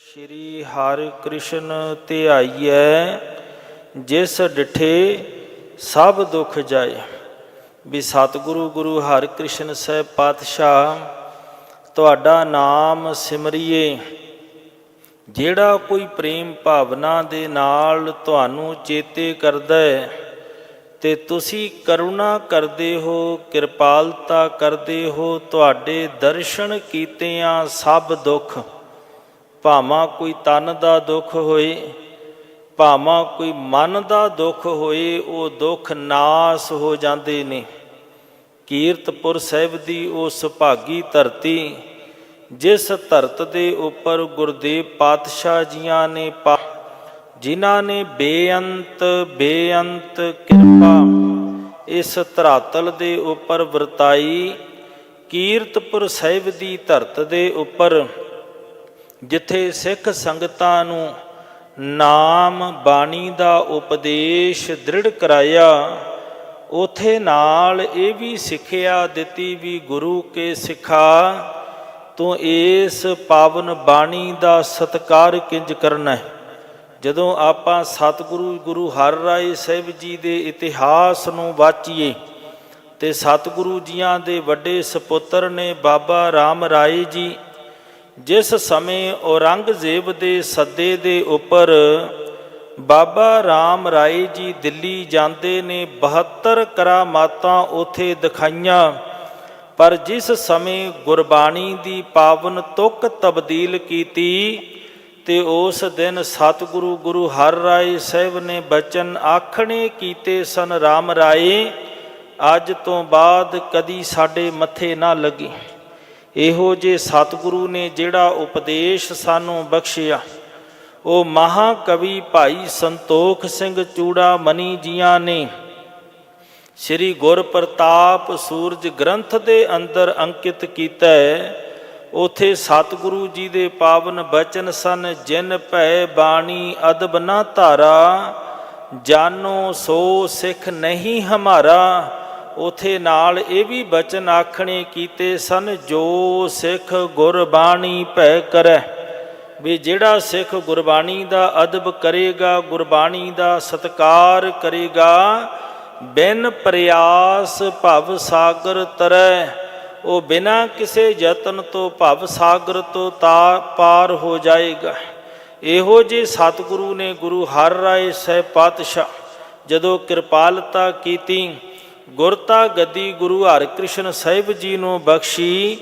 ਸ਼੍ਰੀ ਹਰਿ ਕ੍ਰਿਸ਼ਨ ਧਿਆਈਐ, ਜਿਸ ਡਿਠੇ ਸਭ ਦੁੱਖ ਜਾਏ। ਵੀ ਸਤਿਗੁਰੂ ਗੁਰੂ ਹਰਿ ਕ੍ਰਿਸ਼ਨ ਸਾਹਿਬ ਪਾਤਸ਼ਾਹ, ਤੁਹਾਡਾ ਨਾਮ ਸਿਮਰਿਏ। ਜਿਹੜਾ ਕੋਈ ਪ੍ਰੇਮ ਭਾਵਨਾ ਦੇ ਨਾਲ ਤੁਹਾਨੂੰ ਚੇਤੇ ਕਰਦਾ ਹੈ, ਤੇ ਤੁਸੀਂ ਕਰੁਣਾ ਕਰਦੇ ਹੋ, ਕਿਰਪਾਲਤਾ ਕਰਦੇ ਹੋ, ਤੁਹਾਡੇ ਦਰਸ਼ਨ ਕੀਤਿਆਂ ਸਭ ਦੁੱਖ। ਭਾਵਾਂ ਕੋਈ ਤਨ ਦਾ ਦੁੱਖ ਹੋਏ, ਭਾਵਾਂ ਕੋਈ ਮਨ ਦਾ ਦੁੱਖ ਹੋਏ, ਉਹ ਦੁੱਖ ਨਾਸ ਹੋ ਜਾਂਦੇ ਨੇ। ਕੀਰਤਪੁਰ ਸਾਹਿਬ ਦੀ ਉਹ ਸੁਭਾਗੀ ਧਰਤੀ, ਜਿਸ ਧਰਤ ਦੇ ਉੱਪਰ ਗੁਰਦੇਵ ਪਾਤਸ਼ਾਹ ਜੀਆਂ ਨੇ ਪਾ ਜਿਨ੍ਹਾਂ ਨੇ ਬੇਅੰਤ ਬੇਅੰਤ ਕਿਰਪਾ ਇਸ ਧਰਾਤਲ ਦੇ ਉੱਪਰ ਵਰਤਾਈ, ਕੀਰਤਪੁਰ ਸਾਹਿਬ ਦੀ ਧਰਤ ਦੇ ਉੱਪਰ ਜਿੱਥੇ ਸਿੱਖ ਸੰਗਤਾਂ ਨੂੰ ਨਾਮ ਬਾਣੀ ਦਾ ਉਪਦੇਸ਼ ਦ੍ਰਿੜ ਕਰਾਇਆ, ਉਥੇ ਨਾਲ ਇਹ ਵੀ ਸਿੱਖਿਆ ਦਿੱਤੀ ਵੀ ਗੁਰੂ ਕੇ ਸਿਖਾ, ਤੂੰ ਇਸ ਪਾਵਨ ਬਾਣੀ ਦਾ ਸਤਕਾਰ ਕਿੰਜ ਕਰਨਾ? ਹੈ ਜਦੋਂ ਆਪਾਂ ਸਤਿਗੁਰੂ ਗੁਰੂ ਹਰ ਰਾਏ ਸਾਹਿਬ ਜੀ ਦੇ ਇਤਿਹਾਸ ਨੂੰ ਵਾਚੀਏ, ਤੇ ਸਤਿਗੁਰੂ ਜੀਆਂ ਦੇ ਵੱਡੇ ਸੁਪੁੱਤਰ ਨੇ ਬਾਬਾ ਰਾਮ ਰਾਏ ਜੀ ਜਿਸ ਸਮੇਂ ਔਰੰਗਜ਼ੇਬ ਦੇ ਸੱਦੇ ਦੇ ਉੱਪਰ ਬਾਬਾ ਰਾਮ ਰਾਏ ਜੀ ਦਿੱਲੀ ਜਾਂਦੇ ਨੇ 72 ਕਰਾਮਾਤਾਂ ਉਥੇ ਦਿਖਾਈਆਂ। ਪਰ ਜਿਸ ਸਮੇਂ ਗੁਰਬਾਣੀ ਦੀ ਪਾਵਨ ਤੁਕ ਤਬਦੀਲ ਕੀਤੀ, ਤੇ ਉਸ ਦਿਨ ਸਤਿਗੁਰੂ ਗੁਰੂ ਹਰ ਰਾਏ ਸਾਹਿਬ ਨੇ ਬਚਨ ਆਖਣੇ ਕੀਤੇ ਸਨ, ਰਾਮ ਰਾਏ, ਅੱਜ ਤੋਂ ਬਾਅਦ ਕਦੀ ਸਾਡੇ ਮੱਥੇ ਨਾ ਲੱਗੀ। ਇਹੋ ਜੇ ਸਤਿਗੁਰੂ ਨੇ ਜਿਹੜਾ ਉਪਦੇਸ਼ ਸਾਨੂੰ ਬਖਸ਼ਿਆ। ਉਹ ਮਹਾਕਵੀ ਭਾਈ ਸੰਤੋਖ ਸਿੰਘ ਚੂੜਾ ਮਨੀ ਜੀਆਂ ਨੇ ਸ੍ਰੀ ਗੁਰ ਪ੍ਰਤਾਪ ਸੂਰਜ ਗ੍ਰੰਥ ਦੇ ਅੰਦਰ ਅੰਕਿਤ ਕੀਤਾ ਹੈ। ਉਥੇ ਸਤਿਗੁਰੂ ਜੀ ਦੇ ਪਾਵਨ ਬਚਨ ਸਨ, ਜਿਨ ਭੈ ਬਾਣੀ ਅਦਬ ਨਾ ਧਾਰਾ, ਜਾਨੋ ਸੋ ਸਿੱਖ ਨਹੀਂ ਹਮਾਰਾ ਉਥੇ ਨਾਲ ਇਹ ਵੀ ਬਚਨ ਆਖਣੇ ਕੀਤੇ ਸਨ, ਜੋ ਸਿੱਖ ਗੁਰਬਾਣੀ ਭੈ ਕਰੈ। ਵੀ ਜਿਹੜਾ ਸਿੱਖ ਗੁਰਬਾਣੀ ਦਾ ਅਦਬ ਕਰੇਗਾ, ਗੁਰਬਾਣੀ ਦਾ ਸਤਕਾਰ ਕਰੇਗਾ, ਬਿਨ ਪ੍ਰਯਾਸ ਭਵ ਸਾਗਰ ਤਰੈ। ਉਹ ਬਿਨਾ ਕਿਸੇ ਯਤਨ ਤੋਂ ਭਵ ਸਾਗਰ ਤੋਂ ਤਾ ਪਾਰ ਹੋ ਜਾਏਗਾ। ਇਹੋ ਜੇ ਸਤਿਗੁਰੂ ਨੇ ਗੁਰੂ ਹਰ ਰਾਏ ਸਹਿ ਪਾਤਸ਼ਾਹ, ਜਦੋਂ ਕਿਰਪਾਲਤਾ ਕੀਤੀ ਗੁਰਤਾ ਗੱਦੀ ਗੁਰੂ ਹਰਿਕ੍ਰਿਸ਼ਨ ਸਾਹਿਬ ਜੀ ਨੂੰ ਬਖਸ਼ੀ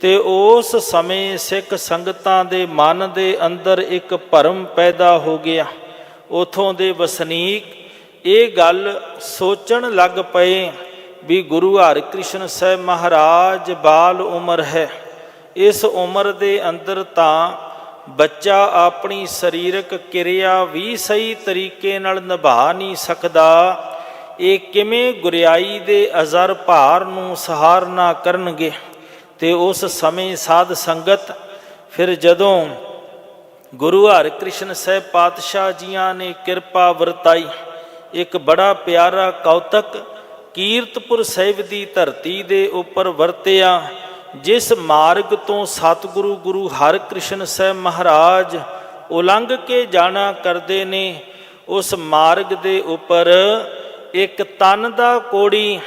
ਤੇ ਉਸ ਸਮੇਂ ਸਿੱਖ ਸੰਗਤਾਂ ਦੇ ਮਨ ਦੇ ਅੰਦਰ ਇੱਕ ਭਰਮ ਪੈਦਾ ਹੋ ਗਿਆ। ਉਥੋਂ ਦੇ ਵਸਨੀਕ ਇਹ ਗੱਲ ਸੋਚਣ ਲੱਗ ਪਏ ਵੀ ਗੁਰੂ ਹਰਿਕ੍ਰਿਸ਼ਨ ਸਾਹਿਬ ਮਹਾਰਾਜ ਬਾਲ ਉਮਰ ਹੈ। ਇਸ ਉਮਰ ਦੇ ਅੰਦਰ ਤਾਂ ਬੱਚਾ ਆਪਣੀ ਸਰੀਰਕ ਕਿਰਿਆ ਵੀ ਸਹੀ ਤਰੀਕੇ ਨਾਲ ਨਿਭਾ ਨਹੀਂ ਸਕਦਾ। ਇਹ ਕਿਵੇਂ ਗੁਰਿਆਈ ਦੇ ਅਜ਼ਰ ਭਾਰ ਨੂੰ ਸਹਾਰਨਾ ਕਰਨਗੇ? ਤੇ ਉਸ ਸਮੇਂ ਸਾਧ ਸੰਗਤ ਫਿਰ ਜਦੋਂ ਗੁਰੂ ਹਰਿਕ੍ਰਿਸ਼ਨ ਸਾਹਿਬ ਪਾਤਸ਼ਾਹ ਜੀਆਂ ਨੇ ਕਿਰਪਾ ਵਰਤਾਈ, ਇੱਕ ਬੜਾ ਪਿਆਰਾ ਕੌਤਕ ਕੀਰਤਪੁਰ ਸਾਹਿਬ ਦੀ ਧਰਤੀ ਦੇ ਉੱਪਰ ਵਰਤਿਆ, ਜਿਸ ਮਾਰਗ ਤੋਂ ਸਤਿਗੁਰੂ ਗੁਰੂ ਹਰਿਕ੍ਰਿਸ਼ਨ ਸਾਹਿਬ ਮਹਾਰਾਜ ਉਲੰਘ ਕੇ ਜਾਣਾ ਕਰਦੇ ਨੇ, ਉਸ ਮਾਰਗ ਦੇ ਉੱਪਰ ਇੱਕ ਤਨ ਦਾ ਕੋੜੀ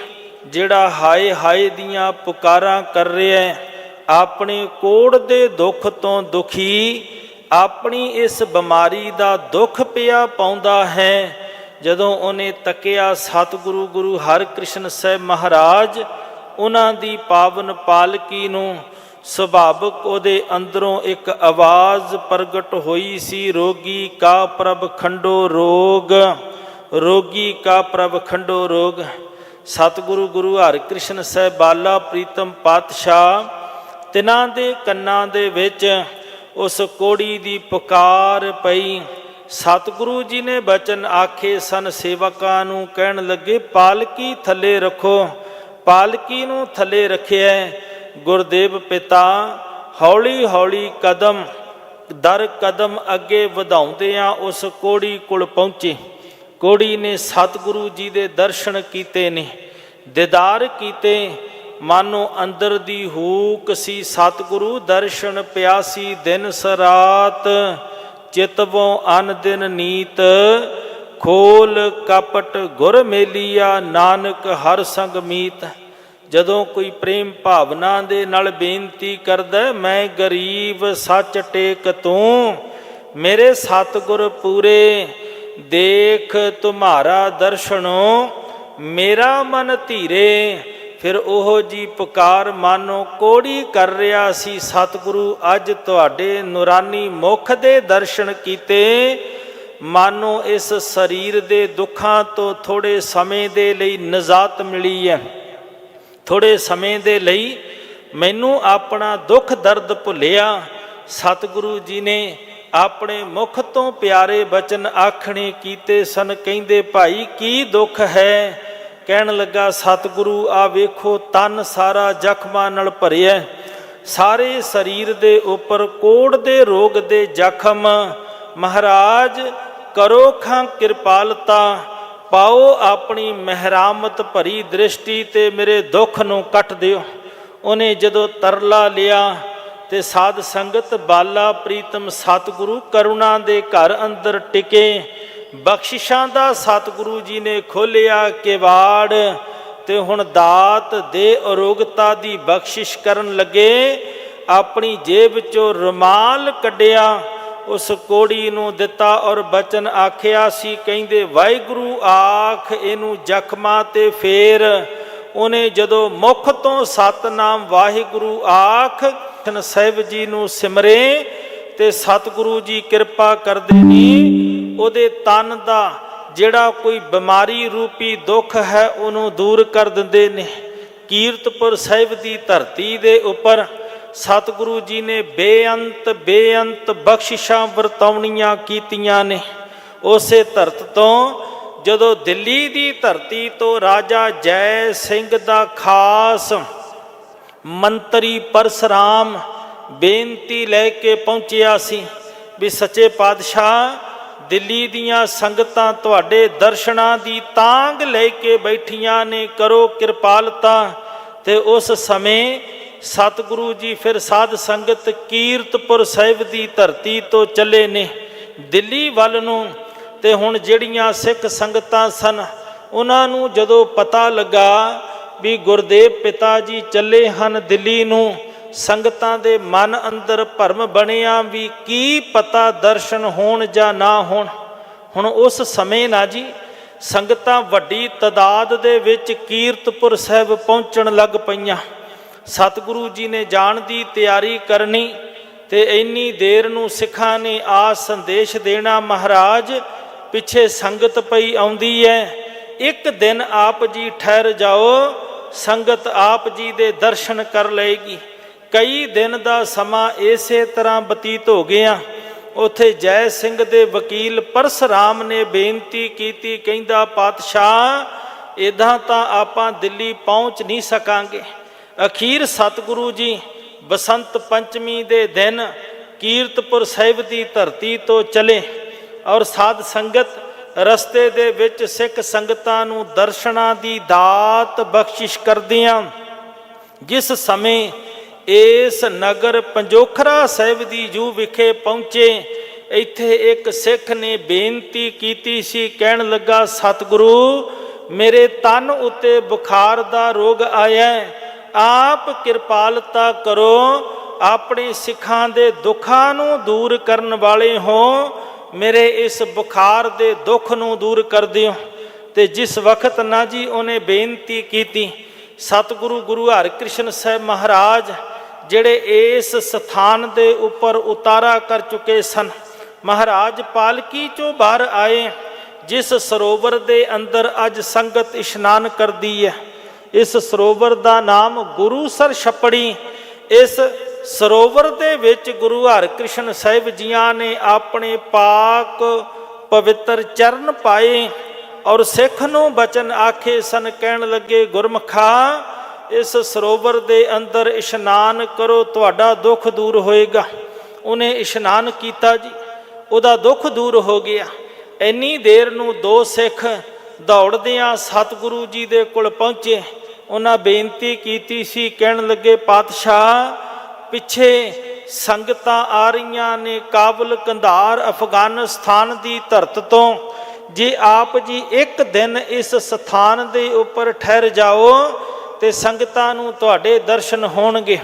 ਜਿਹੜਾ ਹਾਏ ਹਾਏ ਦੀਆਂ ਪੁਕਾਰਾਂ ਕਰ ਰਿਹਾ ਹੈ, ਆਪਣੇ ਕੋੜ ਦੇ ਦੁੱਖ ਤੋਂ ਦੁਖੀ, ਆਪਣੀ ਇਸ ਬਿਮਾਰੀ ਦਾ ਦੁੱਖ ਪਿਆ ਪਾਉਂਦਾ ਹੈ। ਜਦੋਂ ਉਹਨੇ ਤੱਕਿਆ ਸਤਿਗੁਰੂ ਗੁਰੂ ਹਰਿਕ੍ਰਿਸ਼ਨ ਸਾਹਿਬ ਮਹਾਰਾਜ, ਉਹਨਾਂ ਦੀ ਪਾਵਨ ਪਾਲਕੀ ਨੂੰ ਸੁਭਾਵਕ ਉਹਦੇ ਅੰਦਰੋਂ ਇੱਕ ਆਵਾਜ਼ ਪ੍ਰਗਟ ਹੋਈ ਸੀ, ਰੋਗੀ ਕਾ ਪ੍ਰਭ ਖੰਡੋ ਰੋਗ। ਰੋਗੀ ਕਾ ਪ੍ਰਭ ਖੰਡੋ ਰੋਗ, ਸਤਿਗੁਰੂ ਗੁਰੂ ਹਰਿਕ੍ਰਿਸ਼ਨ ਸਾਹਿਬ ਬਾਲਾ ਪ੍ਰੀਤਮ ਪਾਤਸ਼ਾਹ, ਤਿਨਾਂ ਦੇ ਕੰਨਾਂ ਦੇ ਵਿੱਚ ਉਸ ਕੋੜੀ ਦੀ ਪੁਕਾਰ ਪਈ। ਸਤਿਗੁਰੂ ਜੀ ਨੇ ਬਚਨ ਆਖੇ ਸਨ, ਸੇਵਕਾਂ ਨੂੰ ਕਹਿਣ ਲੱਗੇ, ਪਾਲਕੀ ਥੱਲੇ ਰੱਖੋ, ਪਾਲਕੀ ਨੂੰ ਥੱਲੇ ਰੱਖਿਆ ਗੁਰਦੇਵ ਪਿਤਾ ਹੌਲੀ ਹੌਲੀ ਕਦਮ, ਦਰ ਕਦਮ ਅੱਗੇ ਵਧਾਉਂਦਿਆਂ ਉਸ ਕੋੜੀ ਕੋਲ ਪਹੁੰਚੇ। ਕੋੜੀ ਨੇ ਸਤਿਗੁਰੂ ਜੀ ਦੇ ਦਰਸ਼ਨ ਕੀਤੇ ਨੇ, ਦੀਦਾਰ ਕੀਤੇ, ਮਾਨੋ ਅੰਦਰ ਦੀ ਹੂਕ ਸੀ ਸਤਿਗੁਰੂ, ਦਰਸ਼ਨ ਪਿਆਸੀ ਦਿਨ ਸਰਾਤ ਚਿਤਵੋਂ ਅਨ ਦਿਨ ਨੀਤ, ਖੋਲ ਕਪਟ ਗੁਰ ਮੇਲੀਆ, ਨਾਨਕ ਹਰ ਸੰਗ ਮੀਤ। ਜਦੋਂ ਕੋਈ ਪ੍ਰੇਮ ਭਾਵਨਾ ਦੇ ਨਾਲ ਬੇਨਤੀ ਕਰਦਾ, ਮੈਂ ਗਰੀਬ ਸੱਚ ਟੇਕ ਤੂੰ, ਮੇਰੇ ਸਤਿਗੁਰ ਪੂਰੇ ਦੇਖ ਤੁਮਾਰਾ ਦਰਸ਼ਨੋ, ਮੇਰਾ ਮਨ ਧੀਰੇ, ਫਿਰ ਉਹ ਜੀ ਪੁਕਾਰ ਮਾਨੋ ਕੋੜੀ ਕਰ ਰਿਹਾ ਸੀ। ਸਤਿਗੁਰੂ, ਅੱਜ ਤੁਹਾਡੇ ਨੂਰਾਨੀ ਮੁਖ ਦੇ ਦਰਸ਼ਨ ਕੀਤੇ। ਮਾਨੋ ਇਸ ਸਰੀਰ ਦੇ ਦੁੱਖਾਂ ਤੋਂ ਥੋੜੇ ਸਮੇਂ ਦੇ ਲਈ ਨਜ਼ਾਤ ਮਿਲੀ ਹੈ। ਥੋੜੇ ਸਮੇਂ ਦੇ ਲਈ ਮੈਨੂੰ ਆਪਣਾ ਦੁੱਖ ਦਰਦ ਭੁੱਲਿਆ। ਸਤਿਗੁਰੂ ਜੀ ਨੇ ਆਪਣੇ ਮੁਖ ਤੋਂ ਪਿਆਰੇ ਬਚਨ ਆਖਣੇ ਕੀਤੇ ਸਨ, ਕਹਿੰਦੇ, ਭਾਈ, ਕੀ ਦੁੱਖ ਹੈ? ਕਹਿਣ ਲੱਗਾ, ਸਤਿਗੁਰੂ, ਆ ਵੇਖੋ, ਤਨ ਸਾਰਾ ਜ਼ਖਮਾਂ ਨਾਲ ਭਰਿਆ ਸਾਰੇ ਸਰੀਰ ਦੇ ਉੱਪਰ ਕੋੜ ਦੇ ਰੋਗ ਦੇ ਜ਼ਖਮ। ਮਹਾਰਾਜ, ਕਰੋ ਖਾਂ ਕਿਰਪਾਲਤਾ, ਪਾਓ ਆਪਣੀ ਮਹਿਰਾਮਤ ਭਰੀ ਦ੍ਰਿਸ਼ਟੀ ਤੇ ਮੇਰੇ ਦੁੱਖ ਨੂੰ ਕੱਟ ਦਿਓ। ਉਹਨੇ ਜਦੋਂ ਤਰਲਾ ਲਿਆ ਤੇ ਸਾਧ ਸੰਗਤ ਬਾਲਾ ਪ੍ਰੀਤਮ ਸਤਿਗੁਰੂ ਕਰੁਣਾ ਦੇ ਘਰ ਅੰਦਰ ਟਿਕੇ। ਬਖਸ਼ਿਸ਼ਾਂ ਦਾ ਸਤਿਗੁਰੂ ਜੀ ਨੇ ਖੋਲਿਆ ਕਿਵਾੜ ਤੇ ਹੁਣ ਦਾਤ ਦੇ ਅਰੋਗਤਾ ਦੀ ਬਖਸ਼ਿਸ਼ ਕਰਨ ਲੱਗੇ। ਆਪਣੀ ਜੇਬ ਚੋਂ ਰੁਮਾਲ ਕੱਢਿਆ, ਉਸ ਕੋੜੀ ਨੂੰ ਦਿੱਤਾ ਔਰ ਬਚਨ ਆਖਿਆ ਸੀ, ਕਹਿੰਦੇ, ਵਾਹਿਗੁਰੂ ਆਖ, ਇਹਨੂੰ ਜ਼ਖਮਾਂ ਤੇ ਫੇਰ। ਉਹਨੇ ਜਦੋਂ ਮੁਖ ਤੋਂ ਸਤਨਾਮ ਵਾਹਿਗੁਰੂ ਆਖ ਖਨ ਸਾਹਿਬ ਜੀ ਨੂੰ ਸਿਮਰੇ ਤੇ ਸਤਿਗੁਰੂ ਜੀ ਕਿਰਪਾ ਕਰਦੇ ਨੇ, ਉਹਦੇ ਤਨ ਦਾ ਜਿਹੜਾ ਕੋਈ ਬਿਮਾਰੀ ਰੂਪੀ ਦੁੱਖ ਹੈ, ਉਹਨੂੰ ਦੂਰ ਕਰ ਦਿੰਦੇ ਨੇ। ਕੀਰਤਪੁਰ ਸਾਹਿਬ ਦੀ ਧਰਤੀ ਦੇ ਉੱਪਰ ਸਤਿਗੁਰੂ ਜੀ ਨੇ ਬੇਅੰਤ ਬੇਅੰਤ ਬਖਸ਼ਿਸ਼ਾਂ ਵਰਤਾਉਣੀਆਂ ਕੀਤੀਆਂ ਨੇ। ਉਸੇ ਧਰਤ ਤੋਂ ਜਦੋਂ ਦਿੱਲੀ ਦੀ ਧਰਤੀ ਤੋਂ ਰਾਜਾ ਜੈ ਸਿੰਘ ਦਾ ਖਾਸ ਮੰਤਰੀ ਪਰਸਰਾਮ ਬੇਨਤੀ ਲੈ ਕੇ ਪਹੁੰਚਿਆ ਸੀ ਵੀ ਸੱਚੇ ਪਾਤਸ਼ਾਹ, ਦਿੱਲੀ ਦੀਆਂ ਸੰਗਤਾਂ ਤੁਹਾਡੇ ਦਰਸ਼ਨਾਂ ਦੀ ਤਾਂਗ ਲੈ ਕੇ ਬੈਠੀਆਂ ਨੇ, ਕਰੋ ਕਿਰਪਾਲਤਾ। ਤੇ ਉਸ ਸਮੇਂ ਸਤਿਗੁਰੂ ਜੀ ਫਿਰ ਸਾਧ ਸੰਗਤ ਕੀਰਤਪੁਰ ਸਾਹਿਬ ਦੀ ਧਰਤੀ ਤੋਂ ਚੱਲੇ ਨੇ। ਦਿੱਲੀ ਵੱਲ ਨੂੰ ਤੇ ਹੁਣ ਜਿਹੜੀਆਂ ਸਿੱਖ ਸੰਗਤਾਂ ਸਨ, ਉਹਨਾਂ ਨੂੰ ਜਦੋਂ ਪਤਾ ਲੱਗਾ ਵੀ ਗੁਰਦੇਵ ਪਿਤਾ ਜੀ ਚੱਲੇ ਹਨ ਦਿੱਲੀ ਨੂੰ, ਸੰਗਤਾਂ ਦੇ ਮਨ ਅੰਦਰ ਭਰਮ ਬਣਿਆ ਵੀ ਕੀ ਪਤਾ ਦਰਸ਼ਨ ਹੋਣ ਜਾਂ ਨਾ ਹੋਣ। ਹੁਣ ਉਸ ਸਮੇਂ ਨਾ ਜੀ, ਸੰਗਤਾਂ ਵੱਡੀ ਤਦਾਦ ਦੇ ਵਿੱਚ ਕੀਰਤਪੁਰ ਸਾਹਿਬ ਪਹੁੰਚਣ ਲੱਗ ਪਈਆਂ। ਸਤਿਗੁਰੂ ਜੀ ਨੇ ਜਾਣ ਦੀ ਤਿਆਰੀ ਕਰਨੀ ਤੇ ਇੰਨੀ ਦੇਰ ਨੂੰ ਸਿੱਖਾਂ ਨੇ ਆ ਸੰਦੇਸ਼ ਦੇਣਾ, ਮਹਾਰਾਜ, ਪਿੱਛੇ ਸੰਗਤ ਪਈ ਆਉਂਦੀ ਹੈ ਇੱਕ ਦਿਨ ਆਪ ਜੀ ਠਹਿਰ ਜਾਓ ਸੰਗਤ ਆਪ ਜੀ ਦੇ ਦਰਸ਼ਨ ਕਰ ਲਏਗੀ। ਕਈ ਦਿਨ ਦਾ ਸਮਾਂ ਇਸੇ ਤਰ੍ਹਾਂ ਬਤੀਤ ਹੋ ਗਿਆ। ਉਥੇ ਜੈ ਸਿੰਘ ਦੇ ਵਕੀਲ ਪਰਸਰਾਮ ਨੇ ਬੇਨਤੀ ਕੀਤੀ, ਕਹਿੰਦਾ, ਪਾਤਸ਼ਾਹ ਇਦਾਂ ਤਾਂ ਆਪਾਂ ਦਿੱਲੀ ਪਹੁੰਚ ਨਹੀਂ ਸਕਾਂਗੇ। ਅਖੀਰ ਸਤਿਗੁਰੂ ਜੀ, ਬਸੰਤ ਪੰਚਮੀ ਦੇ ਦਿਨ ਕੀਰਤਪੁਰ ਸਾਹਿਬ ਦੀ ਧਰਤੀ ਤੋਂ ਚਲੇ ਔਰ ਸਾਧ ਸੰਗਤ ਰਸਤੇ ਦੇ ਵਿੱਚ ਸਿੱਖ ਸੰਗਤਾਂ ਨੂੰ ਦਰਸ਼ਨਾਂ ਦੀ ਦਾਤ ਬਖਸ਼ਿਸ਼ ਕਰਦਿਆਂ। ਜਿਸ ਸਮੇਂ ਇਸ ਨਗਰ ਪੰਜੋਖਰਾ ਸਾਹਿਬ ਦੀ ਜੂ ਵਿਖੇ ਪਹੁੰਚੇ, ਇੱਥੇ ਇੱਕ ਸਿੱਖ ਨੇ ਬੇਨਤੀ ਕੀਤੀ ਸੀ, ਕਹਿਣ ਲੱਗਾ, ਸਤਿਗੁਰੂ, ਮੇਰੇ ਤਨ ਉੱਤੇ ਬੁਖਾਰ ਦਾ ਰੋਗ ਆਇਆ ਆਪ ਕਿਰਪਾਲਤਾ ਕਰੋ, ਆਪਣੇ ਸਿੱਖਾਂ ਦੇ ਦੁੱਖਾਂ ਨੂੰ ਦੂਰ ਕਰਨ ਵਾਲੇ ਹੋ। ਮੇਰੇ ਇਸ ਬੁਖਾਰ ਦੇ ਦੁੱਖ ਨੂੰ ਦੂਰ ਕਰ ਦਿਓ ਤੇ ਜਿਸ ਵਕਤ ਨਾ ਜੀ ਉਹਨੇ ਬੇਨਤੀ ਕੀਤੀ, ਸਤਿਗੁਰੂ ਗੁਰੂ ਹਰਿਕ੍ਰਿਸ਼ਨ ਸਾਹਿਬ ਮਹਾਰਾਜ ਜਿਹੜੇ ਇਸ ਸਥਾਨ ਦੇ ਉੱਪਰ ਉਤਾਰਾ ਕਰ ਚੁੱਕੇ ਸਨ, ਮਹਾਰਾਜ ਪਾਲਕੀ ਚੋਂ ਬਾਹਰ ਆਏ, ਜਿਸ ਸਰੋਵਰ ਦੇ ਅੰਦਰ ਅੱਜ ਸੰਗਤ ਇਸ਼ਨਾਨ ਕਰਦੀ ਹੈ। ਇਸ ਸਰੋਵਰ ਦਾ ਨਾਮ ਗੁਰੂ ਸਰ ਛਪੜੀ ਇਸ ਸਰੋਵਰ ਦੇ ਵਿੱਚ ਗੁਰੂ ਹਰਿਕ੍ਰਿਸ਼ਨ ਸਾਹਿਬ ਜੀਆਂ ਨੇ ਆਪਣੇ ਪਾਕ ਪਵਿੱਤਰ ਚਰਨ ਪਾਏ ਔਰ ਸਿੱਖ ਨੂੰ ਬਚਨ ਆਖੇ ਸਨ, ਕਹਿਣ ਲੱਗੇ, ਗੁਰਮਖਾ, ਇਸ ਸਰੋਵਰ ਦੇ ਅੰਦਰ ਇਸ਼ਨਾਨ ਕਰੋ, ਤੁਹਾਡਾ ਦੁੱਖ ਦੂਰ ਹੋਏਗਾ। ਉਹਨੇ ਇਸ਼ਨਾਨ ਕੀਤਾ ਜੀ। ਉਹਦਾ ਦੁੱਖ ਦੂਰ ਹੋ ਗਿਆ। ਇੰਨੀ ਦੇਰ ਨੂੰ ਦੋ ਸਿੱਖ ਦੌੜਦਿਆਂ ਸਤਿਗੁਰੂ ਜੀ ਦੇ ਕੋਲ ਪਹੁੰਚੇ। ਉਹਨਾਂ ਬੇਨਤੀ ਕੀਤੀ ਸੀ, ਕਹਿਣ ਲੱਗੇ, ਪਾਤਸ਼ਾਹ, ਪਿੱਛੇ ਸੰਗਤਾਂ ਆ ਰਹੀਆਂ ਨੇ ਕਾਬਲ ਕੰਧਾਰ ਅਫਗਾਨਿਸਤਾਨ ਦੀ ਧਰਤ ਤੋਂ। ਜੇ ਆਪ ਜੀ ਇੱਕ ਦਿਨ ਇਸ ਸਥਾਨ ਦੇ ਉੱਪਰ ਠਹਿਰ ਜਾਓ, ਤੇ ਸੰਗਤਾਂ ਨੂੰ ਤੁਹਾਡੇ ਦਰਸ਼ਨ ਹੋਣਗੇ।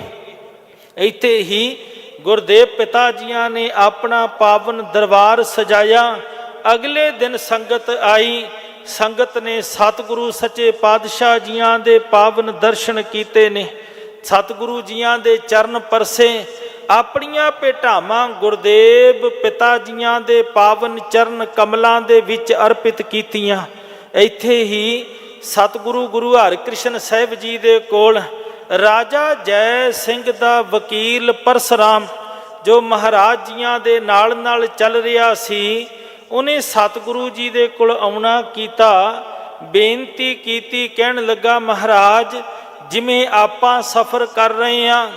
ਇੱਥੇ ਹੀ ਗੁਰਦੇਵ ਪਿਤਾ ਜੀਆਂ ਨੇ ਆਪਣਾ ਪਾਵਨ ਦਰਬਾਰ ਸਜਾਇਆ। ਅਗਲੇ ਦਿਨ ਸੰਗਤ ਆਈ। ਸੰਗਤ ਨੇ ਸਤਿਗੁਰੂ ਸੱਚੇ ਪਾਤਸ਼ਾਹ ਜੀਆਂ ਦੇ ਪਾਵਨ ਦਰਸ਼ਨ ਕੀਤੇ ਨੇ। ਸਤਿਗੁਰੂ ਜੀਆਂ ਦੇ ਚਰਨ ਪਰਸੇ ਆਪਣੀਆਂ ਭੇਟਾਵਾਂ ਗੁਰਦੇਵ ਪਿਤਾ ਜੀਆਂ ਦੇ ਪਾਵਨ ਚਰਨ ਕਮਲਾਂ ਦੇ ਵਿੱਚ ਅਰਪਿਤ ਕੀਤੀਆਂ। ਇੱਥੇ ਹੀ ਸਤਿਗੁਰੂ ਗੁਰੂ ਹਰਿਕ੍ਰਿਸ਼ਨ ਸਾਹਿਬ ਜੀ ਦੇ ਕੋਲ ਰਾਜਾ ਜੈ ਸਿੰਘ ਦਾ ਵਕੀਲ ਪਰਸਰਾਮ, ਜੋ ਮਹਾਰਾਜ ਜੀਆਂ ਦੇ ਨਾਲ ਨਾਲ ਚੱਲ ਰਿਹਾ ਸੀ ਉਹਨੇ ਸਤਿਗੁਰੂ ਜੀ ਦੇ ਕੋਲ ਆਉਣਾ ਕੀਤਾ, ਬੇਨਤੀ ਕੀਤੀ, ਕਹਿਣ ਲੱਗਾ, ਮਹਾਰਾਜ, ਜਿਵੇਂ ਆਪਾਂ ਸਫ਼ਰ ਕਰ ਰਹੇ ਹਾਂ